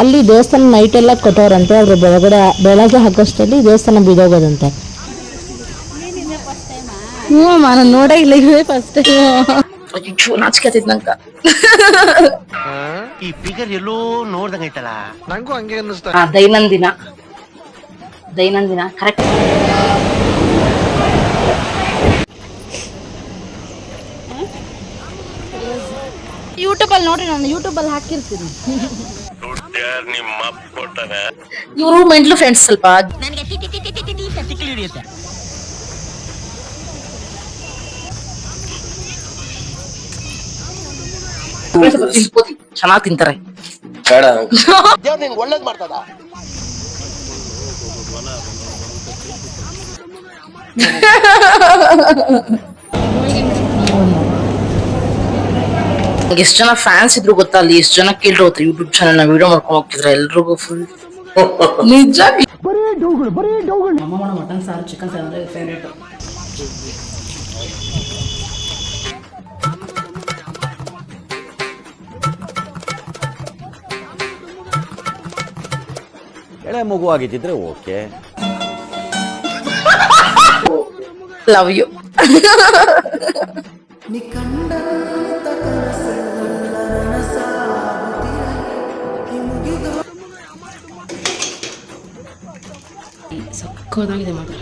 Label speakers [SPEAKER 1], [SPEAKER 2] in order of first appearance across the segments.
[SPEAKER 1] ಅಲ್ಲಿ ದೇವಸ್ಥಾನ ನೈಟ್ ಎಲ್ಲ ಕೊಟ್ಟವ್ರಂತೆ ಅದ್ರ ಬೆಳಗಡೆ ಬೆಳಗ್ಗೆ ಹಾಕೋಷ್ಟಲ್ಲಿ ದೇವಸ್ಥಾನ ಬಿದೋಗೋದಂತೆ ಹ್ಞೂ ನಾನು ನೋಡೇ ಇಲ್ಲ ಇವೇ ಫಸ್ಟ್ ಟೈಮ್ ನಂಗೆ.
[SPEAKER 2] ಈ ಫಿಗರ್ ಎಲ್ಲೋ ನೋಡ್ದಂಗೈತಲ್ಲ
[SPEAKER 3] ನಂಗೂ ಹಂಗೆ ಅನ್ನಿಸ್ತಾ
[SPEAKER 1] ಆ, ದೈನಂದಿನ. ದೈನಂದಿನ ಕರೆಕ್ಟ್ ಯೂಟ್ಯೂಬಲ್ಲಿ ನೋಡಿ ನಾನು ಯೂಟ್ಯೂಬಲ್ಲಿ ಹಾಕಿರ್ತೀನಿ. ಇವರು ಮೆಂಟ್ಲು ಫ್ರೆಂಡ್ಸ್ ಸ್ವಲ್ಪ. ಚೆನ್ನಾಗಿ ತಿಂತಾರೆ.
[SPEAKER 2] ದೇವ್ರ ನಿಂಗೆ ಒಳ್ಳೇದ್ ಮಾಡ್ತದ
[SPEAKER 1] ಎಷ್ಟು ಜನ ಫ್ಯಾನ್ಸ್ ಇದ್ರು ಗೊತ್ತಾ ಅಲ್ಲಿ ಎಷ್ಟು ಜನ ಕೇಳ್ರು ಗೊತ್ತಾ ಯೂಟ್ಯೂಬ್ ಚಾನಲ್ನ ವಿಡಿಯೋ ಮಾಡ್ಕೊಂಡು ಹೋಗ್ತಿದ್ರೆ ಎಲ್ರಿಗೂ ಫುಲ್ ನಿಜ ಅಮ್ಮ ಮಾಡೋ ಮಟನ್ ಸಾರು ಚಿಕನ್ ಸಾರು ಅಂದ್ರೆ ಫೇವ್ರೇಟ್
[SPEAKER 4] ಎಳೆ ಮಗು ಆಗಿದ್ದಿದ್ರೆ ಓಕೆ
[SPEAKER 1] ಲವ್ ಯು ಸಕ್ಕದಾಗಿದೆ ಮಾತ್ರ.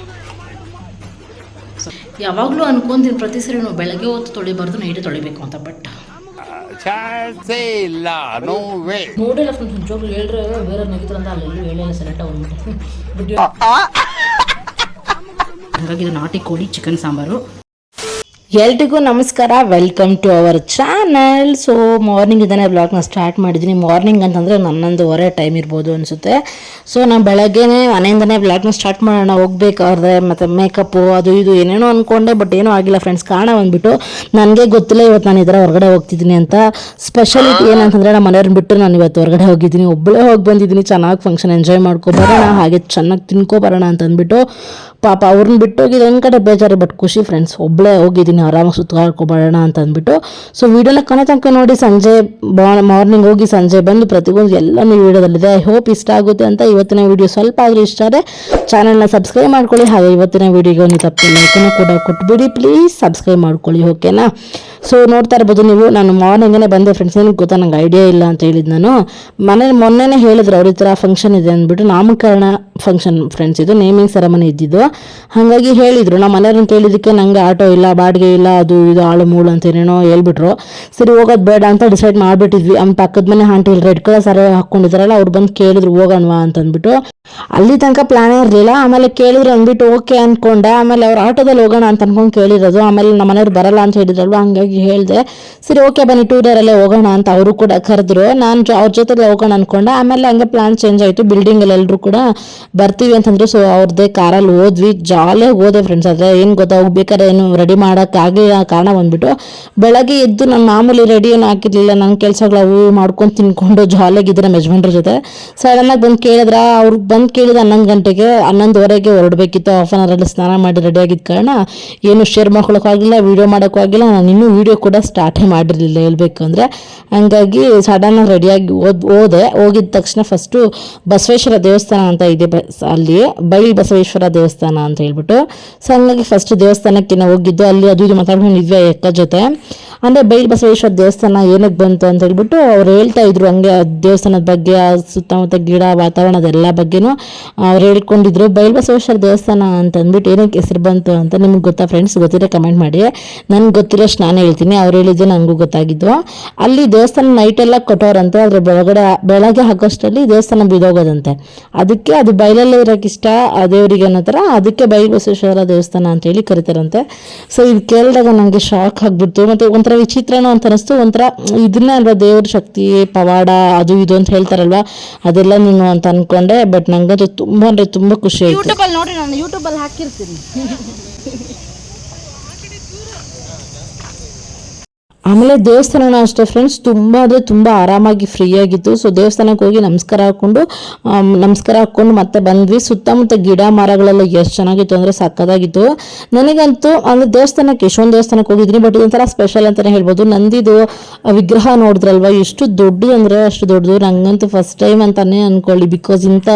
[SPEAKER 1] ಯಾವಾಗಲೂ ಅನ್ಕೊಂತೀನಿ ಪ್ರತಿ ಸರಿ ನಾವು ಬೆಳಗ್ಗೆ ಹೊತ್ತು ತೊಳಿಬಾರ್ದು ನೈಟ್ ತೊಳಿಬೇಕು ಅಂತ ಬಟ್
[SPEAKER 3] ಇಲ್ಲ ನೋ ವೇ
[SPEAKER 1] ನೋಡಿಲ್ಲ ಫ್ರೆಂಡ್ಸ್ ನಿಜವಾಗ್ಲೂ ಹೇಳ್ರೆ ಬೇರೆ ನೆಗಿತಾರೆ ಅಂತ ಅಲ್ಲೆಲ್ಲೂ ಹೇಳಿಲ್ಲ ಸೆಲೆಕ್ಟ್ ಆಗ್ಬಿಟ್ಟು ಬಟ್ ಹಾಗಾಗಿ ಇದು ನಾಟಿ ಕೋಳಿ ಚಿಕನ್ ಸಾಂಬಾರು. ಎಲ್ರಿಗೂ ನಮಸ್ಕಾರ welcome to our channel so morning ಇದನ್ನೇ ಬ್ಲಾಗ್ನ ಸ್ಟಾರ್ಟ್ ಮಾಡಿದ್ದೀನಿ ಮಾರ್ನಿಂಗ್ ಅಂತಂದರೆ ನನ್ನೊಂದುವರೆ ಟೈಮ್ ಇರ್ಬೋದು ಅನಿಸುತ್ತೆ. ಸೊ ನಾನು ಬೆಳಗ್ಗೆನೇ ಮನೆಯಿಂದನೇ ಬ್ಲಾಗ್ನ ಸ್ಟಾರ್ಟ್ ಮಾಡೋಣ ಹೋಗ್ಬೇಕಾದ್ರೆ ಮತ್ತು ಮೇಕಪ್ಪು ಅದು ಇದು ಏನೇನೋ ಅಂದ್ಕೊಂಡೆ ಬಟ್ ಏನೂ ಆಗಿಲ್ಲ ಫ್ರೆಂಡ್ಸ್ ಕಾರಣ ಬಂದುಬಿಟ್ಟು ನನಗೆ ಗೊತ್ತಿಲ್ಲ ಇವತ್ತು ನಾನು ಇದರ ಹೊರಗಡೆ ಹೋಗ್ತಿದ್ದೀನಿ ಅಂತ. ಸ್ಪೆಷಾಲಿಟಿ ಏನಂತಂದರೆ ನಮ್ಮ ಮನೆಯವ್ರನ್ನ ಬಿಟ್ಟು ನಾನು ಇವತ್ತು ಹೊರಗಡೆ ಹೋಗಿದ್ದೀನಿ. ಒಬ್ಬಳೇ ಹೋಗಿ ಬಂದಿದ್ದೀನಿ ಚೆನ್ನಾಗಿ ಫಂಕ್ಷನ್ ಎಂಜಾಯ್ ಮಾಡ್ಕೊಬರೋಣ ಹಾಗೆ ಚೆನ್ನಾಗಿ ತಿನ್ಕೊಬರೋಣ ಅಂತ ಅಂದ್ಬಿಟ್ಟು ಪಾಪ ಅವ್ರನ್ನ ಬಿಟ್ಟು ಹೋಗಿದ್ದು ಒಂದು ಕಡೆ ಬೇಜಾರು ಬಟ್ ಖುಷಿ ಫ್ರೆಂಡ್ಸ್ ಒಬ್ಬಳೇ ಹೋಗಿದ್ದೀನಿ, ಆರಾಮಾಗಿ ಸುತ್ತಾಡ್ಕೊಬರೋಣ ಅಂತ ಅಂದ್ಬಿಟ್ಟು ಸೊ ವೀಡಿಯೋನ ಕೊನೆ ತನಕ ನೋಡಿ ಸಂಜೆ ಮಾರ್ನಿಂಗ್ ಹೋಗಿ ಸಂಜೆ ಬಂದು ಪ್ರತಿಯೊಂದು ನೀವು ವಿಡಿಯೋದಲ್ಲಿದೆ. ಐ ಹೋಪ್ ಇಷ್ಟ ಆಗುತ್ತೆ ಅಂತ ಇವತ್ತಿನ ವಿಡಿಯೋ ಸ್ವಲ್ಪ ಆದರೂ ಇಷ್ಟ ಆದರೆ ಚಾನಲ್ನ ಸಬ್ಸ್ಕ್ರೈಬ್ ಮಾಡ್ಕೊಳ್ಳಿ. ಹಾಗೆ ಇವತ್ತಿನ ವೀಡಿಯೋಗೆ ಒಂದು ತಪ್ಪು ಲೈಕನ್ನು ಕೂಡ ಕೊಟ್ಬಿಡಿ. ಪ್ಲೀಸ್ ಸಬ್ಸ್ಕ್ರೈಬ್ ಮಾಡ್ಕೊಳ್ಳಿ ಓಕೆನಾ ಸೊ ನೋಡ್ತಾ ಇರ್ಬೋದು ನೀವು. ನಾನು ಮಾರ್ನಿಂಗೇ ಬಂದೆ ಫ್ರೆಂಡ್ಸ್ ನನಗೆ ಗೊತ್ತಾ, ನಂಗೆ ಐಡಿಯಾ ಇಲ್ಲ ಅಂತ ಹೇಳಿದ್ದು ನಾನು. ಮನೆ, ಮೊನ್ನೆನೇ ಹೇಳಿದ್ರು ಅವ್ರ ಈ ಥರ ಫಂಕ್ಷನ್ ಇದೆ ಅಂದ್ಬಿಟ್ಟು. ನಾಮಕರಣ ಫಂಕ್ಷನ್ ಫ್ರೆಂಡ್ಸ್ ಇದು ನೇಮಿಂಗ್ ಸೆರೆಮನಿ ಇದ್ದಿದ್ದು. ಹಾಗಾಗಿ ಹೇಳಿದರು. ನಮ್ಮ ಮನೆಯವ್ರನ್ನ ಕೇಳಿದ್ದಕ್ಕೆ ನಂಗೆ ಆಟೋ ಇಲ್ಲ, ಬಾಡಿಗೆ ಇಲ್ಲ, ಅದು ಇದು, ಆಳು, ಮೂಳು ಅಂತ ಏನೇನೋ ಹೇಳ್ಬಿಟ್ರು. ಸರಿ, ಹೋಗೋದು ಬೇಡ ಅಂತ ಡಿಸೈಡ್ ಮಾಡಿಬಿಟ್ಟಿದ್ವಿ. ಅವ್ನ ಪಕ್ಕದ ಮನೆ ಆಂಟಿ ಇಲ್ಲಿ ರೆಡ್ ಕಲರ್ ಸರ ಹಾಕ್ಕೊಂಡಿದ್ದಾರಲ್ಲ ಅವ್ರು ಬಂದು ಕೇಳಿದ್ರು ಹೋಗೋಣವಾ ಅಂತ ಅಂದ್ಬಿಟ್ಟು. ಅಲ್ಲಿ ತನಕ ಪ್ಲಾನ್ ಇರಲಿಲ್ಲ. ಆಮೇಲೆ ಕೇಳಿದ್ರು ಅಂದ್ಬಿಟ್ಟು, ಓಕೆ ಅಂದ್ಕೊಂಡೆ ಆಮೇಲೆ ಅವ್ರು ಆಟೋದಲ್ಲಿ ಹೋಗೋಣ ಅಂತ ಅನ್ಕೊಂಡು ಕೇಳಿರೋದು. ಆಮೇಲೆ ನಮ್ಮ ಮನೆಯವ್ರು ಬರಲ್ಲ ಅಂತ ಹೇಳಿದ್ರಲ್ವ. ಹಂಗಾಗಿ ಹೇಳಿದೆ, ಸರಿ ಓಕೆ ಬನ್ನಿ ಟೂ ವೀಲರಲ್ಲೇ ಹೋಗೋಣ ಅಂತ ಅವರು ಕೂಡ ಕರೆದ್ರು. ನಾನು ಅವ್ರ ಜೊತೆ ಹೋಗೋಣ ಅನ್ಕೊಂಡೆ. ಆಮೇಲೆ ಹಂಗೆ ಪ್ಲಾನ್ ಚೇಂಜ್ ಆಯಿತು. ಬಿಲ್ಡಿಂಗಲ್ಲಿ ಎಲ್ಲರೂ ಕೂಡ ಬರ್ತೀವಿ ಅಂತಂದ್ರು. ಸೊ ಅವ್ರದ್ದೇ ಕಾರಲ್ಲಿ ಹೋದ್ವಿ. ಜಾಲಿಯಾಗಿ ಹೋದೆ ಫ್ರೆಂಡ್ಸ್ ಆದರೆ ಏನು ಗೊತ್ತಾ ಹೋಗ್ಬೇಕಾದ್ರೆ ಏನು ರೆಡಿ ಮಾಡೋಕ್ಕಾಗಲಿಲ್ಲ ಕಾರಣ ಬಂದ್ಬಿಟ್ಟು. ಬೆಳಗ್ಗೆ ಎದ್ದು ನಾನು ಮಾಮೂಲಿ ರೆಡಿ ಏನು ಹಾಕಿರ್ಲಿಲ್ಲ. ನನ್ನ ಕೆಲಸಗಳು ಮಾಡ್ಕೊಂಡು ತಿನ್ಕೊಂಡು ಜಾಲಿಯಾಗಿದ್ದೆ ನಮ್ಮ ಯಜಮಾನ್ರ ಜೊತೆ. ಸಡನ್ನಾಗಿ ಬಂದು ಕೇಳಿದ್ರೆ, ಅವ್ರು ಬಂದು ಕೇಳಿದ ಹನ್ನೊಂದು ಗಂಟೆಗೆ, ಹನ್ನೊಂದುವರೆಗೆ ಹೊರಡಬೇಕಿತ್ತು. ಹಾಫ್ ಆನ್ ಅವರಲ್ಲಿ ಸ್ನಾನ ಮಾಡಿ ರೆಡಿ ಆಗಿದ್ದ ಕಾರಣ. ಏನು ಶೇರ್ ಮಾಡ್ಕೊಳಕ್ಕಾಗಿಲ್ಲ ವೀಡಿಯೋ ಮಾಡೋಕ್ಕಾಗಿಲ್ಲ ನಾನು ಇನ್ನೂ ವೀಡಿಯೋ ಕೂಡ ಸ್ಟಾರ್ಟೇ ಮಾಡಿರಲಿಲ್ಲ ಹೇಳ್ಬೇಕು ಅಂದರೆ. ಹಂಗಾಗಿ ಸಡನ್ನಾಗಿ ರೆಡಿಯಾಗಿ ಓದ್ ಹೋದೆ ಹೋಗಿದ ತಕ್ಷಣ ಫಸ್ಟು ಬಸವೇಶ್ವರ ದೇವಸ್ಥಾನ ಅಂತ ಇದೆ ಬಸ್ ಅಲ್ಲಿ ಬೈಲ್ ಬಸವೇಶ್ವರ ದೇವಸ್ಥಾನ ಅಂತ ಹೇಳ್ಬಿಟ್ಟು. ಸೊ ಫಸ್ಟ್ ದೇವಸ್ಥಾನಕ್ಕೆ ನಾವು ಹೋಗಿದ್ದು, ಅಲ್ಲಿ ಅದು ಇದು ಮಾತಾಡ್ಕೊಂಡಿದ್ವಿ ಅಕ್ಕ ಜೊತೆ. ಅಂದರೆ ಬೈಲ್ ಬಸವೇಶ್ವರ ದೇವಸ್ಥಾನ ಏನಕ್ಕೆ ಬಂತು ಅಂತ ಹೇಳ್ಬಿಟ್ಟು ಅವ್ರು ಹೇಳ್ತಾ ಇದ್ರು ಹಂಗೆ ದೇವಸ್ಥಾನದ ಬಗ್ಗೆ ಸುತ್ತಮುತ್ತ ಗಿಡ ವಾತಾವರಣದ ಎಲ್ಲ ಬಗ್ಗೆನೂ ಅವ್ರು ಹೇಳ್ಕೊಂಡಿದ್ರು. ಬೈಲ್ ಬಸವೇಶ್ವರ ದೇವಸ್ಥಾನ ಅಂತ ಅಂದ್ಬಿಟ್ಟು ಏನಕ್ಕೆ ಹೆಸರು ಬಂತು ಅಂತ ನಿಮ್ಗೆ ಗೊತ್ತಾ ಫ್ರೆಂಡ್ಸ್ ಗೊತ್ತಿದ್ರೆ ಕಮೆಂಟ್ ಮಾಡಿ. ನನಗೆ ಗೊತ್ತಿರೋಷ್ಟು ನಾನು ಹೇಳ್ತೀನಿ. ಅವ್ರು ಹೇಳಿದ್ದು ನನಗೂ ಗೊತ್ತಾಗಿದ್ದು. ಅಲ್ಲಿ ದೇವಸ್ಥಾನ ನೈಟ್ ಎಲ್ಲ ಕೊಟ್ಟವ್ರಂತೆ. ಅದ್ರ ಬೆಳಗಡೆ, ಬೆಳಗ್ಗೆ ಹಾಕೋಷ್ಟರಲ್ಲಿ ದೇವಸ್ಥಾನ ಬಿದೋಗೋದಂತೆ ಅದಕ್ಕೆ ಅದು ಬೈಲಲ್ಲೇ ಇರೋಕೆ ಇಷ್ಟ. ದೇವರಿಗೆ ಅನ್ನೋ ಥರ ಅದಕ್ಕೆ ಬೈಲ್ ಬಸವೇಶ್ವರ ದೇವಸ್ಥಾನ ಅಂತ ಹೇಳಿ ಕರಿತಾರಂತೆ. ಸೊ ಇದು ಕೇಳಿದಾಗ ನನಗೆ ಶಾಕ್ ಆಗ್ಬಿಡ್ತು. ಮತ್ತು ಒಂಥರ ವಿಚಿತ್ರನೂ ಅಂತ ಅನಿಸ್ತು ಒಂಥರ ಇದನ್ನ ಅಲ್ವಾ ದೇವ್ರ ಶಕ್ತಿ, ಪವಾಡ, ಅದು ಇದು ಅಂತ ಹೇಳ್ತಾರಲ್ವಾ? ಅದೆಲ್ಲ ನೀನು ಅಂತ ಅನ್ಕೊಂಡೆ ಬಟ್ ನಂಗದು ತುಂಬ ಅಂದ್ರೆ ತುಂಬ ಖುಷಿ ಆಯಿತು. ಯೂಟ್ಯೂಬಲ್ಲಿ ನೋಡಿ ನಾನು ಯೂಟ್ಯೂಬಲ್ಲಿ ಹಾಕಿರ್ತೀನಿ. ಆಮೇಲೆ ದೇವಸ್ಥಾನನೂ ಅಷ್ಟೇ ಫ್ರೆಂಡ್ಸ್ ತುಂಬ ಅಂದರೆ ತುಂಬ ಆರಾಮಾಗಿ ಫ್ರೀ ಆಗಿತ್ತು ಸೊ ದೇವಸ್ಥಾನಕ್ಕೆ ಹೋಗಿ ನಮಸ್ಕಾರ ಹಾಕ್ಕೊಂಡು ನಮಸ್ಕಾರ ಹಾಕ್ಕೊಂಡು ಮತ್ತೆ ಬಂದ್ವಿ. ಸುತ್ತಮುತ್ತ ಗಿಡ ಮರಗಳೆಲ್ಲ ಎಷ್ಟು ಚೆನ್ನಾಗಿತ್ತು ಅಂದರೆ ಸಕ್ಕದಾಗಿತ್ತು ನನಗಂತೂ ಅಂದರೆ ದೇವಸ್ಥಾನಕ್ಕೆ ಎಷ್ಟೊಂದು ದೇವಸ್ಥಾನಕ್ಕೆ ಹೋಗಿದ್ದೀನಿ. ಬಟ್ ಇದೊಂಥರ ಸ್ಪೆಷಲ್ ಅಂತಲೇ ಹೇಳ್ಬೋದು. ನಂದಿದು ವಿಗ್ರಹ ನೋಡಿದ್ರಲ್ವ? ಎಷ್ಟು ದೊಡ್ಡದು ಅಂದರೆ ಅಷ್ಟು ದೊಡ್ಡದು. ನಂಗಂತೂ ಫಸ್ಟ್ ಟೈಮ್ ಅಂತಲೇ ಅನ್ಕೊಳ್ಳಿ. ಬಿಕಾಸ್ ಇಂಥ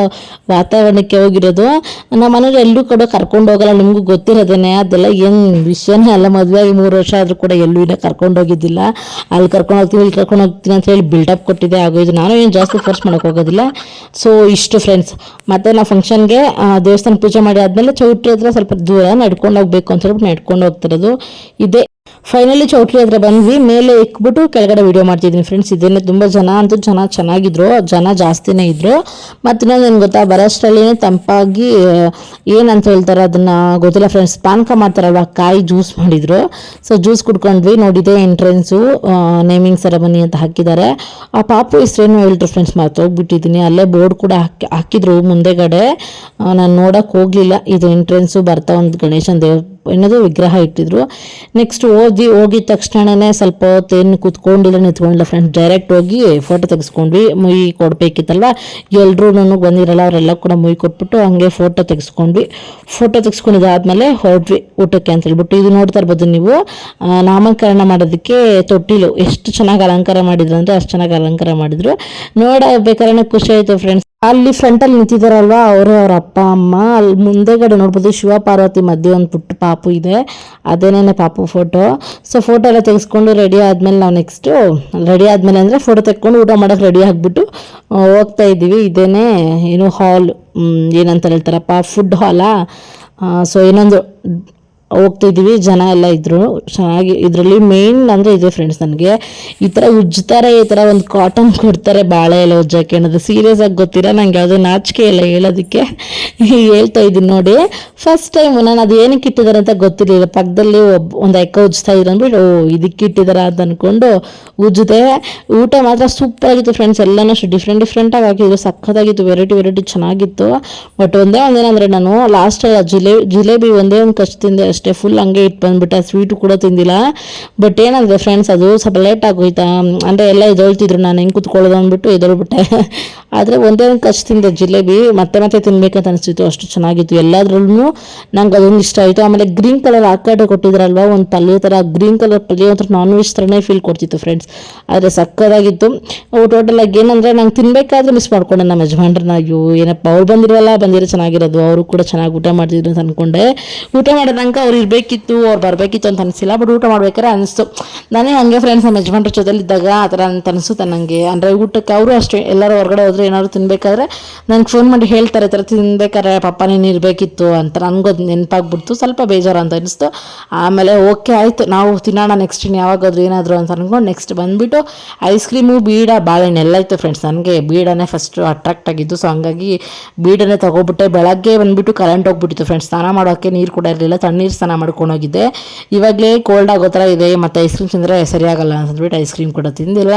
[SPEAKER 1] ವಾತಾವರಣಕ್ಕೆ ಹೋಗಿರೋದು. ನಮ್ಮ ಮನೇಲಿ ಎಲ್ಲೂ ಕೂಡ ಕರ್ಕೊಂಡು ಹೋಗಲ್ಲ. ನಿಮಗೂ ಗೊತ್ತಿರೋದೇನೆ. ಅದೆಲ್ಲ ಏನು ವಿಷಯನೇ ಅಲ್ಲ. ಮದುವೆ ಆಗಿ ಮೂರು ವರ್ಷ ಆದರೂ ಕೂಡ ಎಲ್ಲೂ ಇಲ್ಲ ಕರ್ಕೊಂಡು ಹೋಗಿದ್ದಿಲ್ಲ ಅಲ್ಲಿ ಕರ್ಕೊಂಡು ಹೋಗ್ತೀನಿ ಇಲ್ಲಿ ಕರ್ಕೊಂಡು ಹೋಗ್ತೀನಿ ಅಂತ ಹೇಳಿ ಬಿಲ್ಡಪ್ ಕೊಟ್ಟಿದ್ದೆ ಇದು ನಾನು ಏನು ಜಾಸ್ತಿ ಫೋರ್ಸ್ ಮಾಡೋಕೆ ಹೋಗೋದಿಲ್ಲ. ಸೊ ಇಷ್ಟು ಫ್ರೆಂಡ್ಸ್ ಮತ್ತೆ ನಾವು ಫಂಕ್ಷನ್ಗೆ ದೇವಸ್ಥಾನ ಪೂಜೆ ಮಾಡಿ ಆದಮೇಲೆ ಚೌಟ್ರಿ ಹತ್ರ ಸ್ವಲ್ಪ ದೂರ ನಡ್ಕೊಂಡು ಹೋಗ್ಬೇಕು ಅಂತ ಹೇಳ್ಬಿಟ್ಟು ನಡ್ಕೊಂಡು ಹೋಗ್ತಿರೋದು ಇದೇ ಫೈನಲಿ ಚೌಟ್ರಿ ಹತ್ರ ಬಂದ್ವಿ. ಮೇಲೆ ಇಕ್ಬಿಟ್ಟು ಕೆಳಗಡೆ ವಿಡಿಯೋ ಮಾಡ್ತಿದ್ದೀನಿ ಫ್ರೆಂಡ್ಸ್ ಇದನ್ನೇ ತುಂಬ ಜನ ಅಂತೂ ಜನ ಚೆನ್ನಾಗಿದ್ರು. ಜನ ಜಾಸ್ತಿನೇ ಇದ್ರು. ಮತ್ತು ಏನು ಗೊತ್ತಾ? ಬರೋಷ್ಟರಲ್ಲಿನೇ ತಂಪಾಗಿ ಏನಂತ ಹೇಳ್ತಾರೆ ಅದನ್ನ ಗೊತ್ತಿಲ್ಲ ಫ್ರೆಂಡ್ಸ್ ಪಾನಕ ಮಾಡ್ತಾರಲ್ವ? ಕಾಯಿ ಜ್ಯೂಸ್ ಮಾಡಿದ್ರು. ಸೊ ಜ್ಯೂಸ್ ಕುಡ್ಕೊಂಡ್ವಿ. ನೋಡಿದೆ ಎಂಟ್ರೆನ್ಸು ನೇಮಿಂಗ್ ಸೆರೆಮನಿ ಅಂತ ಹಾಕಿದ್ದಾರೆ. ಆ ಪಾಪು ಹೆಸ್ರೇನು ಹೇಳ್ರು ಫ್ರೆಂಡ್ಸ್ ಹೋಗ್ಬಿಟ್ಟಿದ್ದೀನಿ ಅಲ್ಲೇ ಬೋರ್ಡ್ ಕೂಡ ಹಾಕಿ, ಹಾಕಿದ್ರು ಮುಂದೆಗಡೆ. ನಾನು ನೋಡೋಕೆ ಹೋಗಲಿಲ್ಲ. ಇದು ಎಂಟ್ರೆನ್ಸು ಬರ್ತಾ ಒಂದು ಗಣೇಶನ ದೇವ್, ಏನದು ವಿಗ್ರಹ ಇಟ್ಟಿದ್ರು. ನೆಕ್ಸ್ಟ್ ಹೋದ್ವಿ ಹೋಗಿದ ತಕ್ಷಣನೇ ಸ್ವಲ್ಪ ಹೊತ್ತು ಏನು ಕೂತ್ಕೊಂಡಿಲ್ಲ, ನಿಂತ್ಕೊಂಡಿಲ್ಲ ಫ್ರೆಂಡ್ಸ್ ಡೈರೆಕ್ಟ್ ಹೋಗಿ ಫೋಟೋ ತೆಗೆಸ್ಕೊಂಡ್ವಿ. ಮುಯಿ ಕೊಡಬೇಕಿತ್ತಲ್ಲ ಎಲ್ಲರೂ ನನಗೆ ಬಂದಿರಲ್ಲ, ಅವರೆಲ್ಲ ಕೂಡ ಮುಯಿ ಕೊಟ್ಬಿಟ್ಟು ಹಂಗೆ ಫೋಟೋ ತೆಗೆಸ್ಕೊಂಡ್ವಿ. ಫೋಟೋ ತೆಗೆಸ್ಕೊಂಡಿದ್ದಾದ್ಮೇಲೆ ಹೊರಟ್ವಿ ಊಟಕ್ಕೆ ಅಂತ ಹೇಳ್ಬಿಟ್ಟು. ಇದು ನೋಡ್ತಾ ಇರ್ಬೋದು ನೀವು. ನಾಮಕರಣ ಮಾಡೋದಕ್ಕೆ ತೊಟ್ಟಿಲು. ಎಷ್ಟು ಚೆನ್ನಾಗಿ ಅಲಂಕಾರ ಮಾಡಿದ್ರು ಅಂದರೆ ಅಷ್ಟು ಚೆನ್ನಾಗಿ ಅಲಂಕಾರ ಮಾಡಿದ್ರು. ನೋಡಬೇಕಾದ್ರೆ ಖುಷಿ ಆಯಿತು ಫ್ರೆಂಡ್ಸ್ ಅಲ್ಲಿ ಫ್ರಂಟಲ್ಲಿ ನಿಂತಿದ್ದಾರಲ್ವ ಅವರು ಅವ್ರ ಅಪ್ಪ, ಅಮ್ಮ. ಅಲ್ಲಿ ಮುಂದೆಗಡೆ ನೋಡ್ಬೋದು ಶಿವ, ಪಾರ್ವತಿ ಮಧ್ಯೆ ಒಂದು ಪುಟ್ಟ ಪಾಪು ಇದೆ. ಅದೇನೇ ಪಾಪು ಫೋಟೋ ಸೊ ಫೋಟೋ ಎಲ್ಲ ತೆಗೆಸ್ಕೊಂಡು ರೆಡಿ ಆದಮೇಲೆ ನಾವು ನೆಕ್ಸ್ಟು ರೆಡಿ ಆದಮೇಲೆ ಅಂದರೆ ಫೋಟೋ ತೆಕ್ಕೊಂಡು ಊಟ ಮಾಡೋಕೆ ರೆಡಿ ಆಗಿಬಿಟ್ಟು ಹೋಗ್ತಾ ಇದ್ದೀವಿ. ಇದೇನೇ, ಏನು ಹಾಲ್ ಏನಂತ ಹೇಳ್ತಾರಪ್ಪ ಫುಡ್ ಹಾಲಾ ಸೊ ಇನ್ನೊಂದು ಹೋಗ್ತಿದ್ದೀವಿ ಜನ ಎಲ್ಲ ಇದ್ರು. ಚೆನ್ನಾಗಿ, ಇದರಲ್ಲಿ ಮೇನ್ ಅಂದರೆ ಇದೆ ಫ್ರೆಂಡ್ಸ್ ನನಗೆ. ಈ ಥರ ಉಜ್ತಾರೆ, ಈ ಥರ ಒಂದು ಕಾಟನ್ ಕೊಡ್ತಾರೆ ಬಾಳೆ ಎಲ್ಲ ಉಜ್ಜಕ್ಕೆ. ಅನ್ನೋದು ಸೀರಿಯಸ್ ಆಗಿ ಗೊತ್ತಿರೋ? ನಂಗೆ ಯಾವುದೋ ನಾಚಿಕೆ ಇಲ್ಲ ಹೇಳೋದಕ್ಕೆ. ಹೇಳ್ತಾ ಇದ್ದೀನಿ ನೋಡಿ. ಫಸ್ಟ್ ಟೈಮ್ ನಾನು ಅದು ಏನಕ್ಕೆ ಇಟ್ಟಿದ್ದಾರೆ ಅಂತ ಗೊತ್ತಿರಲಿಲ್ಲ. ಪಕ್ಕದಲ್ಲಿ ಒಬ್ಬ ಒಂದು ಎಕ್ಕ ಉಜ್ತಾ ಇದ್ರು ಅಂದ್ಬಿಟ್ಟು, ಓ, ಇದಕ್ಕೆ ಇಟ್ಟಿದಾರ ಅಂತ ಅಂದ್ಕೊಂಡು ಉಜ್ಜಿದೆ ಊಟ ಮಾತ್ರ ಸೂಪರ್ ಆಗಿತ್ತು ಫ್ರೆಂಡ್ಸ್ ಎಲ್ಲನೂ ಅಷ್ಟು ಡಿಫ್ರೆಂಟ್ ಡಿಫ್ರೆಂಟಾಗಿ ಹಾಕಿದ್ರು. ಸಖತ್ತಾಗಿತ್ತು ವೆರೈಟಿ ವೆರೈಟಿ ಚೆನ್ನಾಗಿತ್ತು. ಬಟ್ ಒಂದೇ ಒಂದೇನಂದರೆ ನಾನು ಲಾಸ್ಟ್ ಜಿಲೇ, ಜಿಲೇಬಿ ಒಂದೇ ಒಂದು ಕಷ್ಟ ತಿಂದೆ ಅಷ್ಟೇ ಫುಲ್ ಹಂಗೆ ಇಟ್ಟು ಬಂದ್ಬಿಟ್ಟೆ ಸ್ವೀಟು ಕೂಡ ತಿಂದಿಲ್ಲ. ಬಟ್ ಏನಂದರೆ ಫ್ರೆಂಡ್ಸ್ ಅದು ಸ್ವಲ್ಪ ಲೇಟ್ ಆಗೋಯ್ತಾ? ಅಂದರೆ ಎಲ್ಲ ಎದೊಳ್ತಿದ್ರು ನಾನು ಹೆಂಗೆ ಕುತ್ಕೊಳ್ಳೋದು ಅಂದ್ಬಿಟ್ಟು ಎದೊಳ್ಬಿಟ್ಟೆ ಆದರೆ ಒಂದೇ ಒಂದು ಕಷ್ಟ ತಿಂದೆ ಜಿಲೇಬಿ ಮತ್ತೆ ಮತ್ತೆ ತಿನ್ಬೇಕಂತ ಅನಿಸ್ತಿತ್ತು, ಅಷ್ಟು ಚೆನ್ನಾಗಿತ್ತು. ಎಲ್ಲದ್ರಲ್ಲೂ ನಂಗೆ ಅದೊಂದು ಇಷ್ಟ ಆಯಿತು. ಆಮೇಲೆ ಗ್ರೀನ್ ಕಲರ್ ಆ ಕಡೆ ಕೊಟ್ಟಿದ್ರಲ್ವ, ಒಂದು ಪಲ್ಯ ಥರ ಗ್ರೀನ್ ಕಲರ್ ಪಲ್ಯ ಒಂಥರ ನಾನ್ ವೆಜ್ ಥರನೇ ಫೀಲ್ ಕೊಡ್ತಿತ್ತು ಫ್ರೆಂಡ್ಸ್ ಆದರೆ ಸಕ್ಕದಾಗಿತ್ತು. ಟೋಟಲ್ ಆಗಿ ಏನಂದರೆ ನಂಗೆ ತಿನ್ಬೇಕಾದ್ರೆ ಮಿಸ್ ಮಾಡ್ಕೊಂಡೆ ನಮ್ಮ ಯಜಮಾನ್ರನ್ನ. ಅಯ್ಯೋ, ಏನಪ್ಪ, ಅವ್ರು ಬಂದಿರೋಲ್ಲ, ಬಂದಿರೋ ಚೆನ್ನಾಗಿರೋದು, ಅವರು ಕೂಡ ಚೆನ್ನಾಗಿ ಊಟ ಮಾಡ್ತಿದ್ರು ಅಂತ ಅಂದ್ಕೊಂಡೆ ಊಟ ಮಾಡೋ ತನಕ ಅವ್ರು ಇರಬೇಕಿತ್ತು, ಅವ್ರು ಬರಬೇಕಿತ್ತು ಅಂತ ಅನಿಸಿಲ್ಲ ಬಟ್ ಊಟ ಮಾಡ್ಬೇಕಾದ್ರೆ ಅನಿಸ್ತು. ನಾನೇ ಹಂಗೆ ಫ್ರೆಂಡ್ಸ್ ನಮ್ಮ ಯಜಮಾನ್ರ ಜೊತೆಲಿದ್ದಾಗ ಆ ಥರ ಅಂತ ಅನಿಸುತ್ತೆ ನನಗೆ ಅಂದರೆ ಊಟಕ್ಕೆ ಅವರು ಅಷ್ಟೇ, ಎಲ್ಲರೂ ಹೊರಗಡೆ ಹೋದ್ರೆ ಏನಾದ್ರು ತಿನ್ಬೇಕಾದ್ರೆ ನನಗೆ ಫೋನ್ ಮಾಡಿ ಹೇಳ್ತಾರೆ ಥರ ತಿನ್ಬೇಕಾದ್ರೆ ಪಪ್ಪ ನೀನು ಇರಬೇಕಿತ್ತು ಅಂತ. ನನಗದು ನೆನಪಾಗ್ಬಿಡ್ತು. ಸ್ವಲ್ಪ ಬೇಜಾರು ಅಂತ ಅನಿಸ್ತು. ಆಮೇಲೆ ಓಕೆ ಆಯಿತು, ನಾವು ತಿನ್ನೋಣ ನೆಕ್ಸ್ಟ್ ಇನ್ನು ಯಾವಾಗಾದ್ರೂ ಏನಾದರೂ ಅಂತ ಅನ್ಕೊಂಡು ನೆಕ್ಸ್ಟ್ ಬಂದುಬಿಟ್ಟು ಐಸ್ ಕ್ರೀಮು ಬೀಡ, ಬಾಳೆಹಣ್ಣು ಎಲ್ಲ ಇತ್ತು ಫ್ರೆಂಡ್ಸ್ ನನಗೆ ಬೀಡನೇ ಫಸ್ಟು ಅಟ್ರಾಕ್ಟ್ ಆಗಿದ್ದು. ಸೊ ಹಂಗಾಗಿ ಬೀಡನೇ ತೊಗೊಬಿಟ್ಟೆ. ಬೆಳಗ್ಗೆ ಬಂದುಬಿಟ್ಟು ಕರೆಂಟ್ ಹೋಗ್ಬಿಟ್ಟಿತ್ತು ಫ್ರೆಂಡ್ಸ್ ಸ್ನಾನ ಮಾಡೋಕ್ಕೆ ನೀರು ಕೂಡ ಇರಲಿಲ್ಲ. ತಣ್ಣೀರು ಸ್ನಾನ ಮಾಡ್ಕೊಂಡು ಹೋಗಿದ್ದೆ. ಇವಾಗಲೇ ಕೋಲ್ಡ್ ಆಗೋ ಥರ ಇದೆ. ಮತ್ತು ಐಸ್ ಕ್ರೀಮ್ ತಿಂದರೆ ಸರಿಯಾಗಲ್ಲ ಅಂತಂದ್ಬಿಟ್ಟು ಐಸ್ ಕ್ರೀಮ್ ಕೂಡ ತಿಂದಿಲ್ಲ.